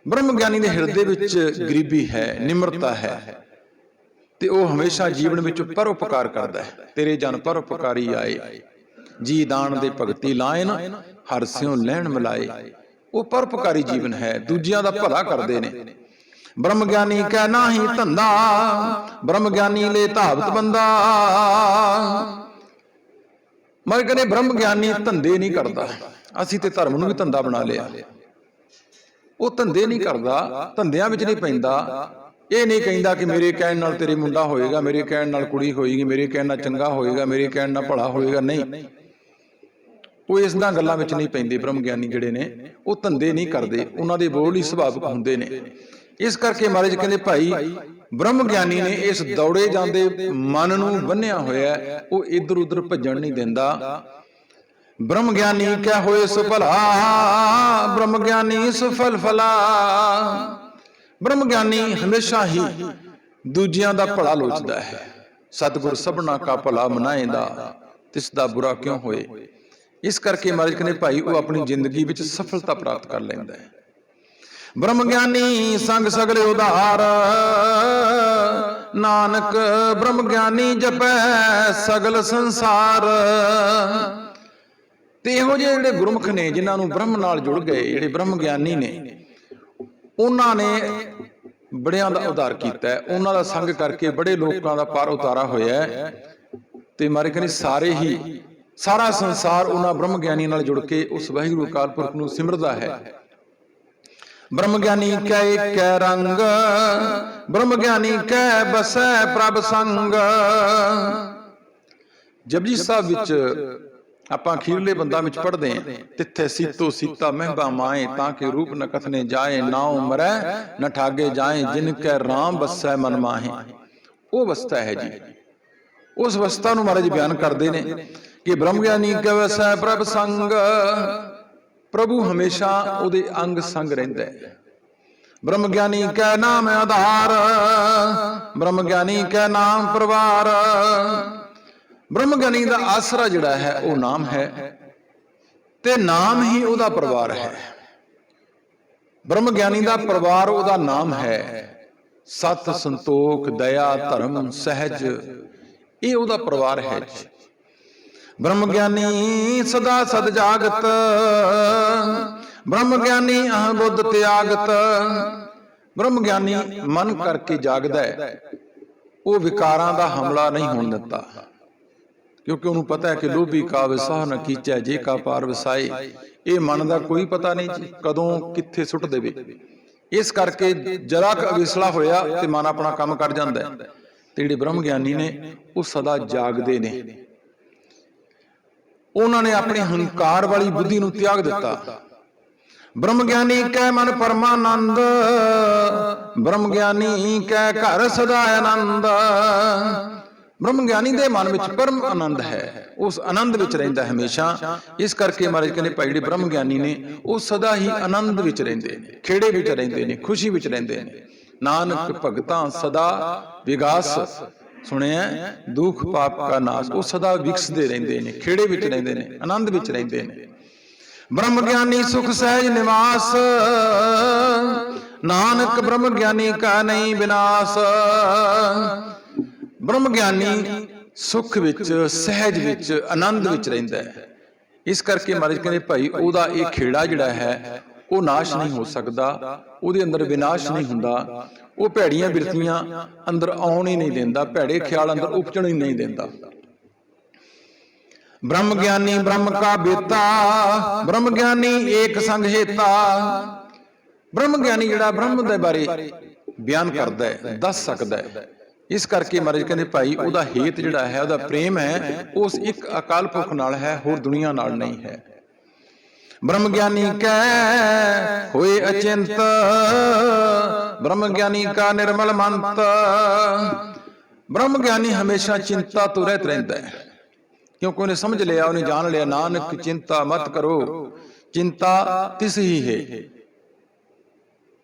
S1: ਬ੍ਰਹਮ ਗਿਆਨੀ ਦੇ ਹਿਰਦੇ ਵਿੱਚ ਗਰੀਬੀ ਹੈ ਨਿਮਰਤਾ ਹੈ। ਤੇ ਉਹ ਹਮੇਸ਼ਾ ਜੀਵਨ ਵਿੱਚ ਪਰਉਪਕਾਰ ਕਰਦਾ ਹੈ। ਤੇਰੇ ਜਨ ਪਰਉਪਕਾਰੀ ਆਏ। ਜੀ ਦਾਨ ਦੇ ਭਗਤੀ ਲਾਇਨ ਹਰ ਸਿਉ ਲੈਣ ਮਿਲਾਏ। ਉਹ ਪਰਉਪਕਾਰੀ ਜੀਵਨ ਹੈ। ਦੂਜਿਆਂ ਦਾ ਭਲਾ ਕਰਦੇ ਨੇ। ਬ੍ਰਹਮ ਗਿਆਨੀ ਕਹਿ ਨਾਹੀ ਧੰਦਾ। ਬ੍ਰਹਮ ਗਿਆਨੀ ਲੈ ਧਾਵਤ ਬੰਦਾ। ਮੈਂ ਕਹਿੰਦੇ ਬ੍ਰਹਮ ਗਿਆਨੀ ਧੰਦੇ ਨਹੀਂ ਕਰਦਾ। ਅਸੀਂ ਤੇ ਧਰਮ ਨੂੰ ਵੀ ਧੰਦਾ ਬਣਾ ਲਿਆ। ਉਹ ਧੰਦੇ ਨਹੀਂ ਕਰਦਾ ਧੰਦਿਆਂ ਵਿੱਚ ਨਹੀਂ ਪੈਂਦਾ। ਇਹ ਨਹੀਂ ਕਹਿੰਦਾ ਕਿ ਮੇਰੇ ਕਹਿਣ ਨਾਲ ਤੇਰੇ ਮੁੰਡਾ ਹੋਏਗਾ ਮੇਰੇ ਕਹਿਣ ਨਾਲ ਕੁੜੀ ਹੋਏਗੀ ਮੇਰੇ ਕਹਿਣ ਨਾਲ ਚੰਗਾ ਹੋਏਗਾ ਮੇਰੇ ਕਹਿਣ ਨਾਲ ਭਲਾ ਹੋਏਗਾ ਨਹੀਂ। ਉਹ ਇਸ ਦਾ ਗੱਲਾਂ ਵਿੱਚ ਨਹੀਂ ਪੈਂਦੇ ਬ੍ਰਹਮ ਗਿਆਨੀ ਜਿਹੜੇ ਨੇ ਉਹ ਧੰਦੇ ਨਹੀਂ ਕਰਦੇ ਉਹਨਾਂ ਦੇ ਬੋਲ ਹੀ ਸੁਭਾਵਿਕ ਹੁੰਦੇ ਨੇ। ਇਸ ਕਰਕੇ ਮਹਾਰਾਜ ਕਹਿੰਦੇ ਭਾਈ ਬ੍ਰਹਮ ਗਿਆਨੀ ਨੇ ਇਸ ਦੌੜੇ ਜਾਂਦੇ ਮਨ ਨੂੰ ਬੰਨਿਆ ਹੋਇਆ ਉਹ ਇੱਧਰ ਉੱਧਰ ਭੱਜਣ ਨਹੀਂ ਦਿੰਦਾ। ਬ੍ਰਹਮ ਗਿਆਨੀ ਕਿਆ ਹੋਏ ਸੁਫਲਾ ਬ੍ਰਹਮ ਗਿਆਨੀ ਸੁਫਲ। ਫਲਾ ਬ੍ਰਹਮ ਗਿਆਨੀ ਹਮੇਸ਼ਾ ਹੀ ਦੂਜਿਆਂ ਦਾ ਭਲਾ ਲੋਚਦਾ ਹੈ। ਸਤਿਗੁਰ ਸਭਨਾ ਕਾ ਭਲਾ ਮਨਾਏਂਦਾ। ਤਿਸ ਦਾ ਬੁਰਾ ਕਿਉਂ ਹੋਏ? ਇਸ ਕਰਕੇ ਮਹਾਰਾਜ ਕਹਿੰਦੇ ਭਾਈ ਉਹ ਆਪਣੀ ਜ਼ਿੰਦਗੀ ਵਿੱਚ ਸਫਲਤਾ ਪ੍ਰਾਪਤ ਕਰ ਲੈਂਦਾ ਹੈ। ਬ੍ਰਹਮ ਗਿਆਨੀ ਸੰਗ ਸਗਲੇ ਉਧਾਰ। ਨਾਨਕ ਬ੍ਰਹਮ ਗਿਆਨੀ ਜਪੈ ਸਗਲ ਸੰਸਾਰ। ਤੇ ਇਹੋ ਜਿਹੇ ਜਿਹੜੇ ਗੁਰਮੁਖ ਨੇ, ਜਿਨ੍ਹਾਂ ਨੂੰ ਬ੍ਰਹਮ ਨਾਲ ਜੁੜ ਗਏ, ਜਿਹੜੇ ਬ੍ਰਹਮ ਗਿਆਨੀ ਨੇ, ਉਹਨਾਂ ਨੇ ਬੜਿਆਂ ਦਾ ਉਧਾਰ ਕੀਤਾ ਉਹਨਾਂ ਦਾ ਸੰਗ ਕਰਕੇ ਬੜੇ ਲੋਕਾਂ ਦਾ ਪਾਰ ਉਤਾਰਾ ਹੋਇਆ ਤੇ ਮਾਰੇ ਕਹਿੰਦੇ ਸਾਰੇ ਹੀ, ਸਾਰਾ ਸੰਸਾਰ ਉਹਨਾਂ ਬ੍ਰਹਮ ਗਿਆਨੀ ਨਾਲ ਜੁੜ ਕੇ ਉਸ ਵਾਹਿਗੁਰੂ ਅਕਾਲ ਪੁਰਖ ਨੂੰ ਸਿਮਰਦਾ ਹੈ। ਬ੍ਰਹਮ ਗਿਆਨੀ ਕੈ ਕੈ ਰੰਗ, ਬ੍ਰਹਮ ਗਿਆਨੀ ਕੈ ਬਸੈ ਪ੍ਰਭ ਸੰਗ। ਜਪਜੀ ਸਾਹਿਬ ਵਿੱਚ ਆਪਾਂ ਅਖੀਰਲੇ ਬੰਦਾ ਵਿੱਚ ਪੜ੍ਹਦੇ ਹਾਂ। ਤਿੱਥੇ ਸੀਤੋ ਸੀਤਾ ਮਹਿਬਾ ਮਾਏ ਤਾਂ ਕਿ ਰੂਪ ਨ ਕਥਨੇ ਜਾਏ ਨਾਉ ਮਰੈ ਨ ਠਾਗੇ ਜਾਏ ਜਿਨ ਕੈ ਰਾਮ ਬਸੈ ਮਨ ਮਾਹੇ। ਉਹ ਅਵਸਥਾ ਹੈ ਜੀ। ਉਸ ਅਵਸਥਾ ਨੂੰ ਮਹਾਰਾਜ ਬਿਆਨ ਕਰਦੇ ਨੇ ਕਿ ਬ੍ਰਹਮ ਗਿਆਨੀ ਕੈ ਵਸੈ ਪ੍ਰਭ ਸੰਗ। ਪ੍ਰਭੂ ਹਮੇਸ਼ਾ ਉਹਦੇ ਅੰਗ ਸੰਗ ਰਹਿੰਦਾ ਹੈ। ਬ੍ਰਹਮ ਗਿਆਨੀ ਕੈ ਨਾਮ ਆਧਾਰ। ਬ੍ਰਹਮ ਗਿਆਨੀ ਕੈ ਨਾਮ ਪਰਵਾਰ। ਬ੍ਰਹਮ ਗਿਆਨੀ ਦਾ ਆਸਰਾ ਜਿਹੜਾ ਹੈ, ਉਹ ਨਾਮ ਹੈ। ਤੇ ਨਾਮ ਹੀ ਉਹਦਾ ਪਰਿਵਾਰ ਹੈ। ਬ੍ਰਹਮ ਗਿਆਨੀ ਦਾ ਪਰਿਵਾਰ ਉਹਦਾ ਨਾਮ ਹੈ। ਸਤ ਸੰਤੋਖ, ਦਇਆ, ਧਰਮ, ਸਹਿਜ, ਇਹ ਉਹਦਾ ਪਰਿਵਾਰ ਹੈ ਜੀ। ਬ੍ਰਹਮ ਗਿਆਨੀ ਸਦਾ ਸਦ ਜਾਗਤ। ਬ੍ਰਹਮ ਗਿਆਨੀ ਅਹ ਬੁੱਧ ਤਿਆਗਤ। ਬ੍ਰਹਮ ਗਿਆਨੀ ਮਨ ਕਰਕੇ ਜਾਗਦਾ ਹੈ। ਉਹ ਵਿਕਾਰਾਂ ਦਾ ਹਮਲਾ ਨਹੀਂ ਹੋਣ ਦਿੰਦਾ ਕਿਉਂਕਿ ਉਹਨੂੰ ਪਤਾ ਹੈ ਕਿ ਲੋਭੀ ਕਾ ਵਿਸਾਹ ਨ ਕੀਚੈ ਜੇ ਕਾ ਪਾਰ ਵਸਾਏ। ਇਹ ਮਨ ਦਾ ਕੋਈ ਪਤਾ ਨਹੀਂ ਜੀ ਕਦੋਂ ਕਿੱਥੇ ਸੁੱਟ ਦੇਵੇ। ਇਸ ਕਰਕੇ ਜਰਾ ਕ ਅਵਿਸਲਾ ਹੋਇਆ ਤੇ ਮਨ ਆਪਣਾ ਕੰਮ ਕਰ ਜਾਂਦਾ ਹੈ। ਤੇ ਜਿਹੜੇ ਬ੍ਰਹਮ ਗਿਆਨੀ ਨੇ ਉਹ ਸਦਾ ਜਾਗਦੇ ਨੇ। ਉਹਨਾਂ ਨੇ ਆਪਣੀ ਹੰਕਾਰ ਵਾਲੀ ਬੁੱਧੀ ਨੂੰ ਤਿਆਗ ਦਿੱਤਾ। ਬ੍ਰਹਮ ਗਿਆਨੀ ਕੈ ਮਨ ਪਰਮਾਨੰਦ। ਬ੍ਰਹਮ ਗਿਆਨੀ ਕੈ ਘਰ ਸਦਾ ਆਨੰਦ। ਬ੍ਰਹਮ ਗਿਆਨੀ ਦੇ ਮਨ ਵਿੱਚ ਪਰਮ ਆਨੰਦ ਹੈ। ਉਸ ਆਨੰਦ ਵਿੱਚ ਰਹਿੰਦਾ ਹਮੇਸ਼ਾ। ਇਸ ਕਰਕੇ ਮਹਾਰਾਜ ਕਹਿੰਦੇ, ਭਾਈ ਜਿਹੜੇ ਬ੍ਰਹਮ ਗਿਆਨੀ ਨੇ, ਉਹ ਸਦਾ ਹੀ ਆਨੰਦ ਵਿੱਚ ਰਹਿੰਦੇ ਨੇ, ਖੇੜੇ ਵਿੱਚ ਰਹਿੰਦੇ ਨੇ, ਖੁਸ਼ੀ ਵਿੱਚ ਰਹਿੰਦੇ ਨੇ। ਨਾਨਕ ਭਗਤਾਂ ਸਦਾ ਵਿਗਾਸ, ਸੁਣਿਆ, ਦੁੱਖ ਪਾਪ ਕਾ ਨਾਸ, ਉਹ ਸਦਾ ਵਿਕਸਦੇ ਰਹਿੰਦੇ ਨੇ, ਖੇੜੇ ਵਿੱਚ ਰਹਿੰਦੇ ਨੇ, ਆਨੰਦ ਵਿੱਚ ਰਹਿੰਦੇ ਨੇ। ਬ੍ਰਹਮ ਗਿਆਨੀ ਸੁਖ ਸਹਿਜ ਨਿਵਾਸ, ਨਾਨਕ ਬ੍ਰਹਮ ਗਿਆਨੀ ਕਾ ਨਹੀਂ ਵਿਨਾਸ਼ ਬ੍ਰਹਮ ਗਿਆਨੀ ਸੁਖ ਵਿੱਚ, ਸਹਿਜ ਵਿੱਚ, ਆਨੰਦ ਵਿੱਚ ਰਹਿੰਦਾ ਹੈ। ਇਸ ਕਰਕੇ ਮਹਾਰਾਜ ਕਹਿੰਦੇ, ਭਾਈ, ਉਹਦਾ ਇਹ ਖੇੜਾ ਜਿਹੜਾ ਹੈ, ਉਹ ਨਾਸ਼ ਨਹੀਂ ਹੋ ਸਕਦਾ, ਉਹਦੇ ਅੰਦਰ ਵਿਨਾਸ਼ ਨਹੀਂ ਹੁੰਦਾ। ਉਹ ਭੈੜੀਆਂ ਬਿਰਤੀਆਂ ਅੰਦਰ ਆਉਣ ਹੀ ਨਹੀਂ ਦਿੰਦਾ, ਭੈੜੇ ਖਿਆਲ ਅੰਦਰ ਉਪਜਣ ਹੀ ਨਹੀਂ ਦਿੰਦਾ। ਬ੍ਰਹਮ ਗਿਆਨੀ ਬ੍ਰਹਮ ਕਾ ਬੇਤਾ ਬ੍ਰਹਮ ਗਿਆਨੀ ਏਕ ਸੰਗ ਹੇਤਾ। ਬ੍ਰਹਮ ਗਿਆਨੀ ਜਿਹੜਾ ਬ੍ਰਹਮ ਦੇ ਬਾਰੇ ਬਿਆਨ ਕਰਦਾ ਹੈ, ਦੱਸ ਸਕਦਾ ਹੈ। ਇਸ ਕਰਕੇ ਮਹਾਰਾਜ ਕਹਿੰਦੇ ਭਾਈ, ਉਹਦਾ ਹੇਤ ਜਿਹੜਾ ਹੈ, ਉਹਦਾ ਪ੍ਰੇਮ ਹੈ, ਉਸ ਇੱਕ ਅਕਾਲ ਪੁਰਖ ਨਾਲ ਹੈ, ਹੋਰ ਦੁਨੀਆ ਨਾਲ ਨਹੀਂ ਹੈ। ਬ੍ਰਹਮ ਗਿਆਨੀ ਕੈ ਹੋਏ ਅਚਿੰਤ। ਬ੍ਰਹਮ ਗਿਆਨੀ ਕਾ ਨਿਰਮਲ ਮੰਤ। ਬ੍ਰਹਮ ਗਿਆਨੀ ਹਮੇਸ਼ਾ ਚਿੰਤਾ ਤੋਂ ਰਹਿਤ ਰਹਿੰਦਾ ਹੈ। ਕਿਉਂਕਿ ਉਹਨੇ ਸਮਝ ਲਿਆ, ਉਹਨੇ ਜਾਣ ਲਿਆ, ਨਾਨਕ, ਚਿੰਤਾ ਮਤ ਕਰੋ। ਚਿੰਤਾ ਤਿਸ ਹੀ ਹੈ।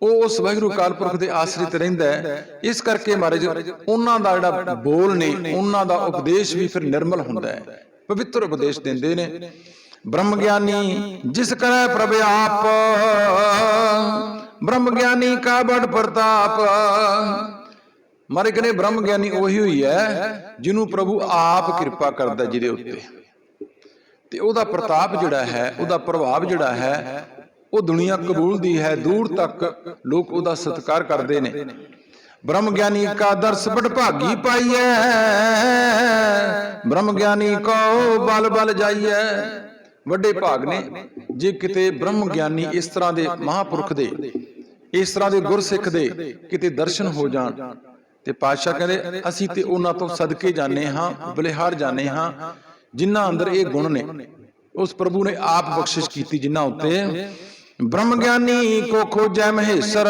S1: ਉਹ ਉਸ ਵਾਹਿਗੁਰੂ ਕਾਲ ਪੁਰਖ ਦੇ ਆਸਰਿਤ ਰਹਿੰਦਾ ਹੈ। ਇਸ ਕਰਕੇ ਮਹਾਰਾਜ, ਉਹਨਾਂ ਦਾ ਜਿਹੜਾ ਬੋਲ ਨੇ, ਉਹਨਾਂ ਦਾ ਉਪਦੇਸ਼ ਵੀ ਫਿਰ ਨਿਰਮਲ ਹੁੰਦਾ ਹੈ। ਪਵਿੱਤਰ ਉਪਦੇਸ਼ ਦਿੰਦੇ ਨੇ। ਬ੍ਰਹਮ ਗਿਆਨੀ ਜਿਸ ਕਰੈ ਪ੍ਰਭ ਆਪ ਬ੍ਰਹਮ ਗਿਆਨੀ ਕਾ ਬੜ ਪ੍ਰਤਾਪ। ਮਾਰੇ ਕਹਿੰਦੇ ਬ੍ਰਹਮ ਗਿਆਨੀ ਉਹੀ ਹੋਈ ਹੈ, ਜਿਹਨੂੰ ਪ੍ਰਭੂ ਆਪ ਕਿਰਪਾ ਕਰਦਾ ਜਿਹਦੇ ਉੱਤੇ। ਤੇ ਉਹਦਾ ਪ੍ਰਤਾਪ ਜਿਹੜਾ ਹੈ, ਉਹਦਾ ਪ੍ਰਭਾਵ ਜਿਹੜਾ ਹੈ ਉਹ ਦੁਨੀਆ ਕਬੂਲਦੀ ਹੈ ਦੂਰ ਤੱਕ ਲੋਕ ਉਹਦਾ ਸਤਿਕਾਰ ਕਰਦੇ ਨੇ। ਬ੍ਰਹਮ ਗਿਆਨੀ ਕਾ ਦਰਸ ਬੜ ਭਾਗੀ ਪਾਈਐ। ਬ੍ਰਹਮ ਗਿਆਨੀ ਕੋ ਬਲ ਬਲ ਜਾਈਐ। ਵੱਡੇ ਭਾਗ ਨੇ। ਜੇ ਕਿਤੇ ਬ੍ਰਹਮ ਗਿਆਨੀ ਇਸ ਤਰ੍ਹਾਂ ਦੇ ਮਹਾਪੁਰਖ ਦੇ ਇਸ ਤਰ੍ਹਾਂ ਦੇ ਗੁਰਸਿੱਖ ਦੇ ਕਿਤੇ ਦਰਸ਼ਨ ਹੋ ਜਾਣ। ਤੇ ਪਾਤਸ਼ਾਹ ਕਹਿੰਦੇ ਅਸੀਂ ਤੇ ਉਹਨਾਂ ਤੋਂ ਸਦਕੇ ਜਾਂਦੇ ਹਾਂ ਬਲਿਹਾਰ ਜਾਂਦੇ ਹਾਂ। ਜਿਨ੍ਹਾਂ ਅੰਦਰ ਇਹ ਗੁਣ ਨੇ ਉਸ ਪ੍ਰਭੂ ਨੇ ਆਪ ਬਖਸ਼ਿਸ਼ ਕੀਤੀ ਜਿਨ੍ਹਾਂ ਉੱਤੇ। ਬ੍ਰਹਮ ਗਿਆਨੀ ਕੋ ਖੋਜੈ ਮਹੇਸ਼ਰ।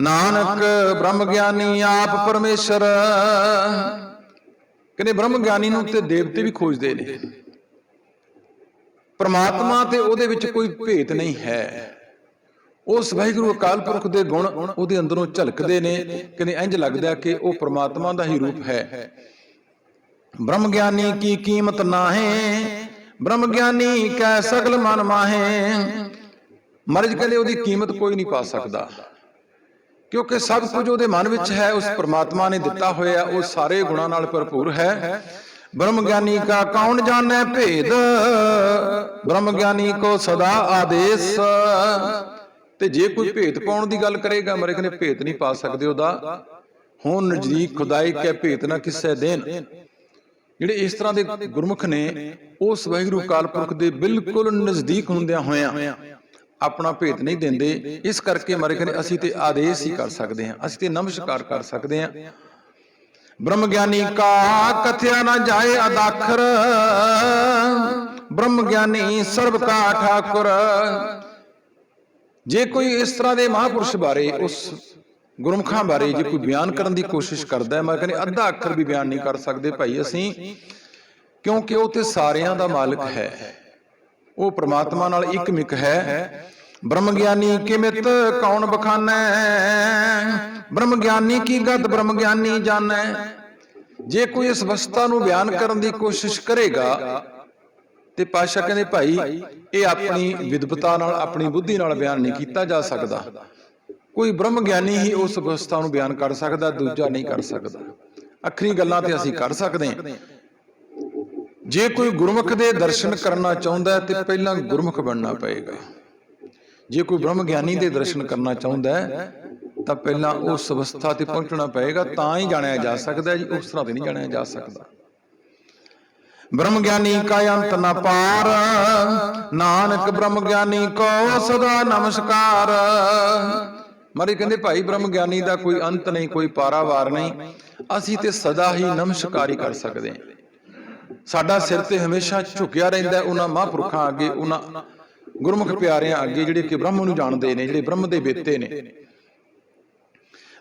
S1: ਨਾਨਕ ਬ੍ਰਹਮ ਗਿਆਨੀ ਆਪ ਪਰਮੇਸ਼ਰ। ਕਹਿੰਦੇ ਬ੍ਰਹਮ ਗਿਆਨੀ ਨੂੰ ਤੇ ਦੇਵਤੇ ਵੀ ਖੋਜਦੇ ਨੇ। ਪਰਮਾਤਮਾ ਤੇ ਉਹਦੇ ਵਿੱਚ ਕੋਈ ਭੇਤ ਨਹੀਂ ਹੈ। ਉਸ ਵਾਹਿਗੁਰੂ ਅਕਾਲ ਪੁਰਖ ਦੇ ਗੁਣ ਉਹਦੇ ਅੰਦਰੋਂ ਝਲਕਦੇ ਨੇ। ਕਹਿੰਦੇ ਇੰਜ ਲੱਗਦਾ ਕਿ ਉਹ ਪ੍ਰਮਾਤਮਾ ਦਾ ਹੀ ਰੂਪ ਹੈ। ਬ੍ਰਹਮ ਗਿਆਨੀ ਕੀ ਕੀਮਤ ਨਾਹੇ ਬ੍ਰਹਮ ਗਿਆਨੀ ਕੈ ਸਗਲ ਮਨ ਮਾਹੇ। ਮਰਜ ਕਹਿੰਦੇ ਉਹਦੀ ਕੀਮਤ ਕੋਈ ਨਹੀਂ ਪਾ ਸਕਦਾ। ਕਿਉਂਕਿ ਸਭ ਕੁਝ ਉਹਦੇ ਮਨ ਵਿੱਚ ਹੈ, ਉਸ ਪ੍ਰਮਾਤਮਾ ਨੇ ਦਿੱਤਾ ਹੋਇਆ, ਉਹ ਸਾਰੇ ਗੁਣਾਂ ਨਾਲ ਭਰਪੂਰ ਹੈ। ਬ੍ਰਹਮ ਗਿਆਨੀ ਕਾ ਕੌਣ ਜਾਣੈ ਭੇਦ? ਬ੍ਰਹਮ ਗਿਆਨੀ ਕੋ ਸਦਾ ਆਦੇਸ਼। ਤੇ ਜੇ ਕੋਈ ਭੇਦ ਪਾਉਣ ਦੀ ਗੱਲ ਕਰੇਗਾ ਮਰੇ ਕਹਿੰਦੇ ਭੇਦ ਨਹੀਂ ਪਾ ਸਕਦੇ ਉਹਦਾ। ਹੋਂ ਨਜ਼ਦੀਕ ਖੁਦਾਈ ਕੈ ਭੇਦ ਨਾ ਕਿਸੇ ਦੇਣ। ਜਿਹੜੇ ਇਸ ਤਰ੍ਹਾਂ ਦੇ ਗੁਰਮੁਖ ਨੇ ਉਸ ਵਾਹਿਗੁਰੂ ਕਾਲਪੁਰਖ ਦੇ ਬਿਲਕੁਲ ਨਜ਼ਦੀਕ ਹੁੰਦਿਆਂ ਹੋਇਆਂ ਆਪਣਾ ਭੇਤ ਨਹੀਂ ਦਿੰਦੇ। ਇਸ ਕਰਕੇ ਮਾਰੇ ਕਹਿੰਦੇ, ਅਸੀਂ ਤੇ ਆਦੇਸ਼ ਹੀ ਕਰ ਸਕਦੇ ਹਾਂ। ਅਸੀਂ ਤੇ ਨਮਸਕਾਰ ਕਰ ਸਕਦੇ ਹਾਂ। ਬ੍ਰਹਮ ਗਿਆਨੀ ਕਾ ਕਥਿਆ ਨਾ ਜਾਏ ਅਦਾਖਰ। ਬ੍ਰਹਮ ਗਿਆਨੀ ਸਰਬ ਕਾ ਠਾਕੁਰ। ਜੇ ਕੋਈ ਇਸ ਤਰ੍ਹਾਂ ਦੇ ਮਹਾਪੁਰਸ਼ ਬਾਰੇ ਉਸ ਗੁਰਮੁਖਾਂ ਬਾਰੇ ਜੇ ਕੋਈ ਬਿਆਨ ਕਰਨ ਦੀ ਕੋਸ਼ਿਸ਼ ਕਰਦਾ ਹੈ ਮੈਂ ਕਹਿੰਦਾ ਅੱਧਾ ਅੱਖਰ ਵੀ ਬਿਆਨ ਨਹੀਂ ਕਰ ਸਕਦੇ ਭਾਈ ਅਸੀਂ ਕਿਉਂਕਿ ਉਹ ਤੇ ਸਾਰਿਆਂ ਦਾ ਮਾਲਕ ਹੈ। ਉਹ ਪ੍ਰਮਾਤਮਾ ਨਾਲ ਇੱਕ ਮਿਕ ਹੈ। ਬ੍ਰਹਮ ਗਿਆਨੀ ਕਿਮਿਤ ਕੌਣ ਬਖਾਨੈ? ਬ੍ਰਹਮ ਗਿਆਨੀ ਕੀ ਗਤ ਬ੍ਰਹਮ ਗਿਆਨੀ ਜਾਣੈ? ਜੇ ਕੋਈ ਇਸ ਅਵਸਥਾ ਨੂੰ ਬਿਆਨ ਕਰਨ ਦੀ ਕੋਸ਼ਿਸ਼ ਕਰੇਗਾ ਤੇ ਪਾਸ਼ਾ ਕਹਿੰਦੇ ਭਾਈ ਇਹ ਆਪਣੀ ਵਿਦਵਤਾ ਨਾਲ ਆਪਣੀ ਬੁੱਧੀ ਨਾਲ ਬਿਆਨ ਨਹੀਂ ਕੀਤਾ ਜਾ ਸਕਦਾ। ਕੋਈ ਬ੍ਰਹਮ ਗਿਆਨੀ ਹੀ ਉਸ ਅਵਸਥਾ ਨੂੰ ਬਿਆਨ ਕਰ ਸਕਦਾ, ਦੂਜਾ ਨਹੀਂ ਕਰ ਸਕਦਾ। ਅੱਖਰੀ ਗੱਲਾਂ ਤੇ ਅਸੀਂ ਕਰ ਸਕਦੇ ਹਾਂ। ਜੇ ਕੋਈ ਗੁਰਮੁਖ ਦੇ ਦਰਸ਼ਨ ਕਰਨਾ ਚਾਹੁੰਦਾ ਹੈ, ਤੇ ਪਹਿਲਾਂ ਗੁਰਮੁਖ ਬਣਨਾ ਪਏਗਾ। ਜੇ ਕੋਈ ਬ੍ਰਹਮ ਗਿਆਨੀ ਦੇ ਦਰਸ਼ਨ ਕਰਨਾ ਚਾਹੁੰਦਾ ਹੈ, ਤਾਂ ਪਹਿਲਾਂ ਉਸ ਅਵਸਥਾ ਤੇ ਪਹੁੰਚਣਾ ਪਏਗਾ, ਤਾਂ ਹੀ ਜਾਣਿਆ ਜਾ ਸਕਦਾ ਜੀ, ਉਸ ਤਰ੍ਹਾਂ ਤੇ ਨਹੀਂ ਜਾਣਿਆ ਜਾ ਸਕਦਾ। ਬ੍ਰਹਮ ਗਿਆਨੀ ਕਾ ਅੰਤ ਨ ਪਾਰ, ਨਾਨਕ ਬ੍ਰਹਮ ਗਿਆਨੀ ਕੋ ਸਦਾ ਨਮਸਕਾਰ। ਮਾਰੇ ਕਹਿੰਦੇ ਭਾਈ ਬ੍ਰਹਮ ਗਿਆਨੀ ਦਾ ਕੋਈ ਅੰਤ ਨਹੀਂ ਕੋਈ ਪਾਰਾਵਾਰ ਨਹੀਂ। ਅਸੀਂ ਤੇ ਸਦਾ ਹੀ ਨਮਸਕਾਰ ਕਰ ਸਕਦੇ ਹਾਂ। ਸਾਡਾ ਸਿਰ ਤੇ ਹਮੇਸ਼ਾ ਝੁਕਿਆ ਰਹਿੰਦਾ ਉਹਨਾਂ ਮਹਾਂਪੁਰਖਾਂ ਅੱਗੇ ਉਹਨਾਂ ਗੁਰਮੁਖ ਪਿਆਰਿਆਂ ਅੱਗੇ ਜਿਹੜੇ ਕਿ ਬ੍ਰਹਮ ਨੂੰ ਜਾਣਦੇ ਨੇ ਜਿਹੜੇ ਬ੍ਰਹਮ ਦੇ ਬੇਤੇ ਨੇ।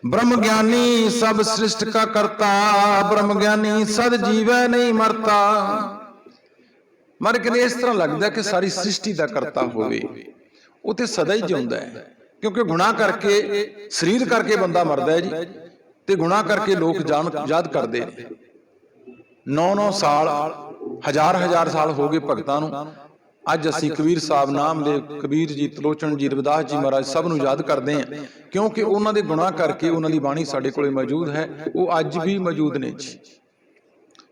S1: ਬ੍ਰਹਮ ਗਿਆਨੀ ਸਭ ਸ੍ਰਿਸ਼ਟ ਕਾ ਕਰਤਾ ਬ੍ਰਹਮ ਗਿਆਨੀ ਸਦ ਜੀਵੈ ਨਹੀਂ ਮਰਤਾ। ਮਰ ਕੇ ਇਸ ਤਰ੍ਹਾਂ ਲੱਗਦਾ ਕਿ ਸਾਰੀ ਸ੍ਰਿਸ਼ਟੀ ਦਾ ਕਰਤਾ ਹੋਵੇ। ਉਹ ਤੇ ਸਦਾ ਹੀ। ਜਿਉਂਦਾ ਹੈ। ਕਿਉਂਕਿ ਗੁਨਾਹ ਕਰਕੇ, ਸਰੀਰ ਕਰਕੇ ਬੰਦਾ ਮਰਦਾ ਹੈ ਜੀ, ਤੇ ਗੁਨਾਹ ਕਰਕੇ ਲੋਕ ਜਾਣ ਯਾਦ ਕਰਦੇ ਨੇ। 9-9 ਸਾਲ, ਹਜ਼ਾਰ ਹਜ਼ਾਰ ਸਾਲ ਹੋ ਗਏ ਭਗਤਾਂ ਨੂੰ। ਅੱਜ ਅਸੀਂ ਕਬੀਰ ਸਾਹਿਬ ਨਾਮ ਦੇ ਕਬੀਰ ਜੀ, ਤਲੋਚਨ ਜੀ, ਰਵਿਦਾਸ ਜੀ ਮਹਾਰਾਜ ਸਭ ਨੂੰ ਯਾਦ ਕਰਦੇ ਹਾਂ, ਕਿਉਂਕਿ ਉਹਨਾਂ ਦੇ ਗੁਨਾਹ ਕਰਕੇ ਉਹਨਾਂ ਦੀ ਬਾਣੀ ਸਾਡੇ ਕੋਲੇ ਮੌਜੂਦ ਹੈ, ਉਹ ਅੱਜ ਵੀ ਮੌਜੂਦ ਨੇ ਜੀ।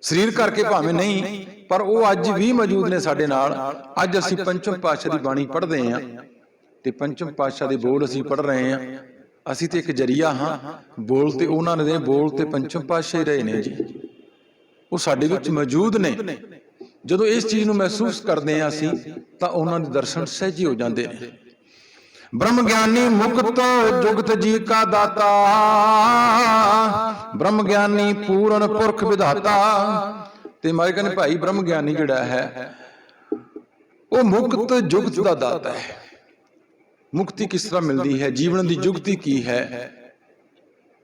S1: ਸਰੀਰ ਕਰਕੇ ਭਾਵੇਂ ਨਹੀਂ, ਪਰ ਉਹ ਅੱਜ ਵੀ ਮੌਜੂਦ ਨੇ ਸਾਡੇ ਨਾਲ। ਅੱਜ ਅਸੀਂ ਪੰਚਮ ਪਾਤਸ਼ਾਹ ਦੀ ਬਾਣੀ ਪੜ੍ਹਦੇ ਹਾਂ। ਤੇ ਪੰਚਮ ਪਾਤਸ਼ਾਹ ਦੇ ਬੋਲ ਅਸੀਂ ਪੜ੍ਹ ਰਹੇ ਹਾਂ। ਅਸੀਂ ਤੇ ਇੱਕ ਜਰੀਆ ਹਾਂ। ਬੋਲ ਤੇ ਉਹਨਾਂ ਦੇ ਬੋਲ ਤੇ ਪੰਚਮ ਪਾਤਸ਼ਾਹ ਹੀ ਰਹੇ ਨੇ ਜੀ। ਉਹ ਸਾਡੇ ਵਿੱਚ ਮੌਜੂਦ ਨੇ। ਜਦੋਂ ਇਸ ਚੀਜ਼ ਨੂੰ ਮਹਿਸੂਸ ਕਰਦੇ ਹਾਂ ਅਸੀਂ, ਤਾਂ ਉਹਨਾਂ ਦੇ ਦਰਸ਼ਨ ਸਹਿਜੀ ਹੋ ਜਾਂਦੇ ਨੇ। ਬ੍ਰਹਮ ਗਿਆਨੀ ਮੁਕਤ ਜੁਗਤ ਜੀ ਕਾ ਦਾਤਾ। ਬ੍ਰਹਮ ਗਿਆਨੀ ਪੂਰਨ ਪੁਰਖ ਵਿਧਾਤਾ। ਤੇ ਮਾਰੇ ਕਹਿੰਦੇ, ਭਾਈ ਬ੍ਰਹਮ ਗਿਆਨੀ ਜਿਹੜਾ ਹੈ, ਉਹ ਮੁਕਤ ਜੁਗਤ ਦਾ ਦਾਤਾ ਹੈ। ਮੁਕਤੀ ਕਿਸ ਤਰ੍ਹਾਂ ਮਿਲਦੀ ਹੈ? ਜੀਵਨ ਦੀ ਜੁਗਤੀ ਕੀ ਹੈ?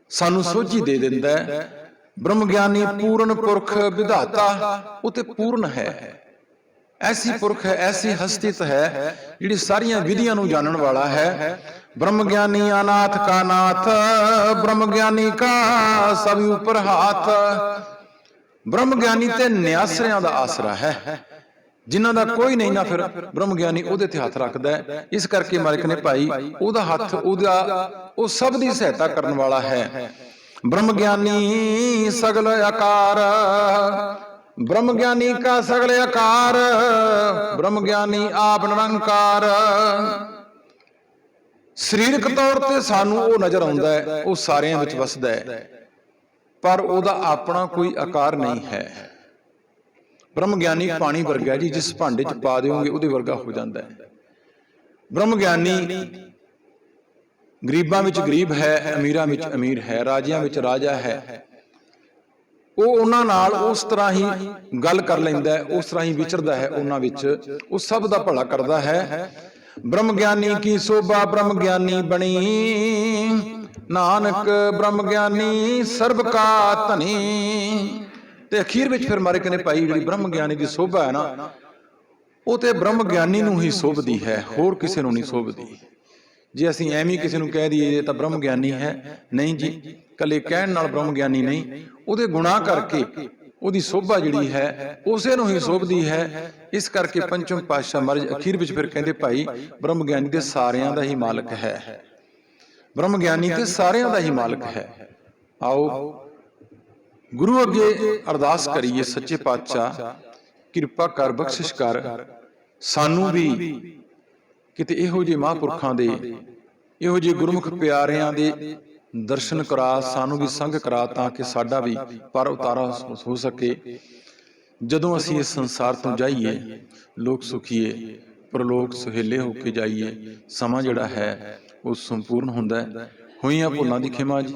S1: ਸਾਨੂੰ ਸੋਝੀ ਦੇ ਦਿੰਦਾ ਹੈ ਬ੍ਰਹਮ ਗਿਆਨੀ ਪੂਰਨ ਪੁਰਖ ਵਿਧਾਤਾ ਉਹ ਤੇ ਪੂਰਨ ਹੈ। ਐਸੀ ਪੁਰਖ ਹੈ, ਐਸੀ ਹਸਤਿਤ ਹੈ, ਜਿਹੜੀ ਸਾਰੀਆਂ ਵਿਧੀਆਂ ਨੂੰ ਜਾਣਨ ਵਾਲਾ ਹੈ। ਬ੍ਰਹਮ ਗਿਆਨੀ ਅਨਾਥ ਕਾ ਨਾਥ ਬ੍ਰਹਮ ਗਿਆਨੀ ਕਾ ਸਭ ਉਪਰ ਹਾਥ। ਬ੍ਰਹਮ ਗਿਆਨੀ ਤੇ ਨਿਆਸਰਿਆਂ ਦਾ ਆਸਰਾ ਹੈ। ਜਿਨ੍ਹਾਂ ਦਾ ਕੋਈ ਨਹੀਂ ਨਾ ਫਿਰ ਬ੍ਰਹਮ ਗਿਆਨੀ ਉਹਦੇ ਤੇ ਹੱਥ ਰੱਖਦਾ ਹੈ। ਇਸ ਕਰਕੇ ਮਾਲਕ ਨੇ ਭਾਈ ਉਹਦਾ ਹੱਥ ਉਹਦਾ ਉਹ ਸਭ ਦੀ ਸਹਾਇਤਾ ਕਰਨ ਵਾਲਾ ਹੈ। ਬ੍ਰਹਮ ਗਿਆਨੀ ਸਗਲ ਆਕਾਰ। ਬ੍ਰਹਮ ਗਿਆਨੀ ਕਾ ਸਗਲ ਆਕਾਰ। ਬ੍ਰਹਮ ਗਿਆਨੀ ਆਪ ਨਿਰੰਕਾਰ। ਸਰੀਰਕ ਤੌਰ ਤੇ ਸਾਨੂੰ ਉਹ ਨਜ਼ਰ ਆਉਂਦਾ ਹੈ ਉਹ ਸਾਰਿਆਂ ਵਿੱਚ ਵਸਦਾ ਹੈ। ਪਰ ਉਹਦਾ ਆਪਣਾ ਕੋਈ ਆਕਾਰ ਨਹੀਂ ਹੈ। ਬ੍ਰਹਮ ਗਿਆਨੀ ਪਾਣੀ ਵਰਗਾ ਜੀ, ਜਿਸ ਭਾਂਡੇ 'ਚ ਪਾ ਦਿਓਗੇ, ਉਹਦੇ ਵਰਗਾ ਹੋ ਜਾਂਦਾ ਹੈ। ਬ੍ਰਹਮ ਗਿਆਨੀ ਗਰੀਬਾਂ ਵਿੱਚ ਗਰੀਬ ਹੈ, ਅਮੀਰਾਂ ਵਿੱਚ ਅਮੀਰ ਹੈ, ਰਾਜਿਆਂ ਵਿੱਚ ਰਾਜਾ ਹੈ। ਉਹ ਉਹਨਾਂ ਨਾਲ ਉਸ ਤਰ੍ਹਾਂ ਹੀ ਗੱਲ ਕਰ ਲੈਂਦਾ ਹੈ, ਉਸ ਤਰ੍ਹਾਂ ਹੀ ਵਿਚਰਦਾ ਹੈ ਉਹਨਾਂ ਵਿੱਚ। ਉਹ ਸਭ ਦਾ ਭਲਾ ਕਰਦਾ ਹੈ। ਬ੍ਰਹਮ ਗਿਆਨੀ ਕੀ ਸੋਭਾ ਬ੍ਰਹਮ ਗਿਆਨੀ ਬਣੀ? ਨਾਨਕ ਬ੍ਰਹਮ ਗਿਆਨੀ ਸਰਬ ਕਾ ਧਨੀ। ਤੇ ਅਖੀਰ ਵਿੱਚ ਫਿਰ ਮਾਰੇ ਕਹਿੰਦੇ ਭਾਈ ਜਿਹੜੀ ਬ੍ਰਹਮ ਗਿਆਨੀ ਦੀ ਸੋਭਾ ਹੈ ਨਾ, ਉਹ ਤੇ ਬ੍ਰਹਮ ਗਿਆਨੀ ਨੂੰ ਹੀ ਸੋਭਦੀ ਹੈ, ਹੋਰ ਕਿਸੇ ਨੂੰ ਨਹੀਂ ਸੋਭਦੀ। ਜੇ ਅਸੀਂ ਐਵੇਂ ਕਿਸੇ ਨੂੰ ਕਹਿ ਦਈਏ, ਇਹ ਤਾਂ ਬ੍ਰਹਮ ਗਿਆਨੀ ਹੈ। ਨਹੀਂ ਜੀ, ਕੱਲੇ ਕਹਿਣ ਨਾਲ ਬ੍ਰਹਮ ਗਿਆਨੀ ਨਹੀਂ, ਉਹਦੇ ਗੁਨਾਹ ਕਰਕੇ ਉਹਦੀ ਸੋਭਾ ਜਿਹੜੀ ਹੈ, ਉਸੇ ਨੂੰ ਹੀ ਸੋਭਦੀ ਹੈ। ਇਸ ਕਰਕੇ ਪੰਚਮ ਪਾਤਸ਼ਾਹ ਮਹਾਰਾਜ ਅਖੀਰ ਵਿੱਚ ਫਿਰ ਕਹਿੰਦੇ, ਭਾਈ, ਬ੍ਰਹਮ ਗਿਆਨੀ ਦੇ ਸਾਰਿਆਂ ਦਾ ਹੀ ਮਾਲਕ ਹੈ। ਬ੍ਰਹਮ ਗਿਆਨੀ ਤੇ ਸਾਰਿਆਂ ਦਾ ਹੀ ਮਾਲਕ ਹੈ। ਆਓ ਗੁਰੂ ਅੱਗੇ ਅਰਦਾਸ ਕਰੀਏ ਸੱਚੇ ਪਾਤਸ਼ਾਹ, ਕਿਰਪਾ ਕਰ, ਬਖਸ਼ਿਸ਼ ਕਰ। ਸਾਨੂੰ ਵੀ ਕਿਤੇ ਇਹੋ ਜਿਹੇ ਮਹਾਂਪੁਰਖਾਂ ਦੇ, ਇਹੋ ਜਿਹੇ ਗੁਰਮੁਖ ਪਿਆਰਿਆਂ ਦੇ ਦਰਸ਼ਨ ਕਰਾ, ਸਾਨੂੰ ਵੀ ਸੰਗ ਕਰਾ ਤਾਂ ਕਿ ਸਾਡਾ ਵੀ ਪਰ ਉਤਾਰਾ ਹੋ- ਸਕੇ। ਜਦੋਂ ਅਸੀਂ ਇਸ ਸੰਸਾਰ ਤੋਂ ਜਾਈਏ, ਲੋਕ ਸੁਖੀਏ, ਪਰਲੋਕ ਸੁਹੇਲੇ ਹੋ ਕੇ ਜਾਈਏ, ਸਮਾਂ ਜਿਹੜਾ ਹੈ ਉਹ ਸੰਪੂਰਨ ਹੁੰਦਾ ਹੈ। ਹੋਈਆਂ ਭੁੱਲਾਂ ਦੀ ਖਿਮਾ ਜੀ।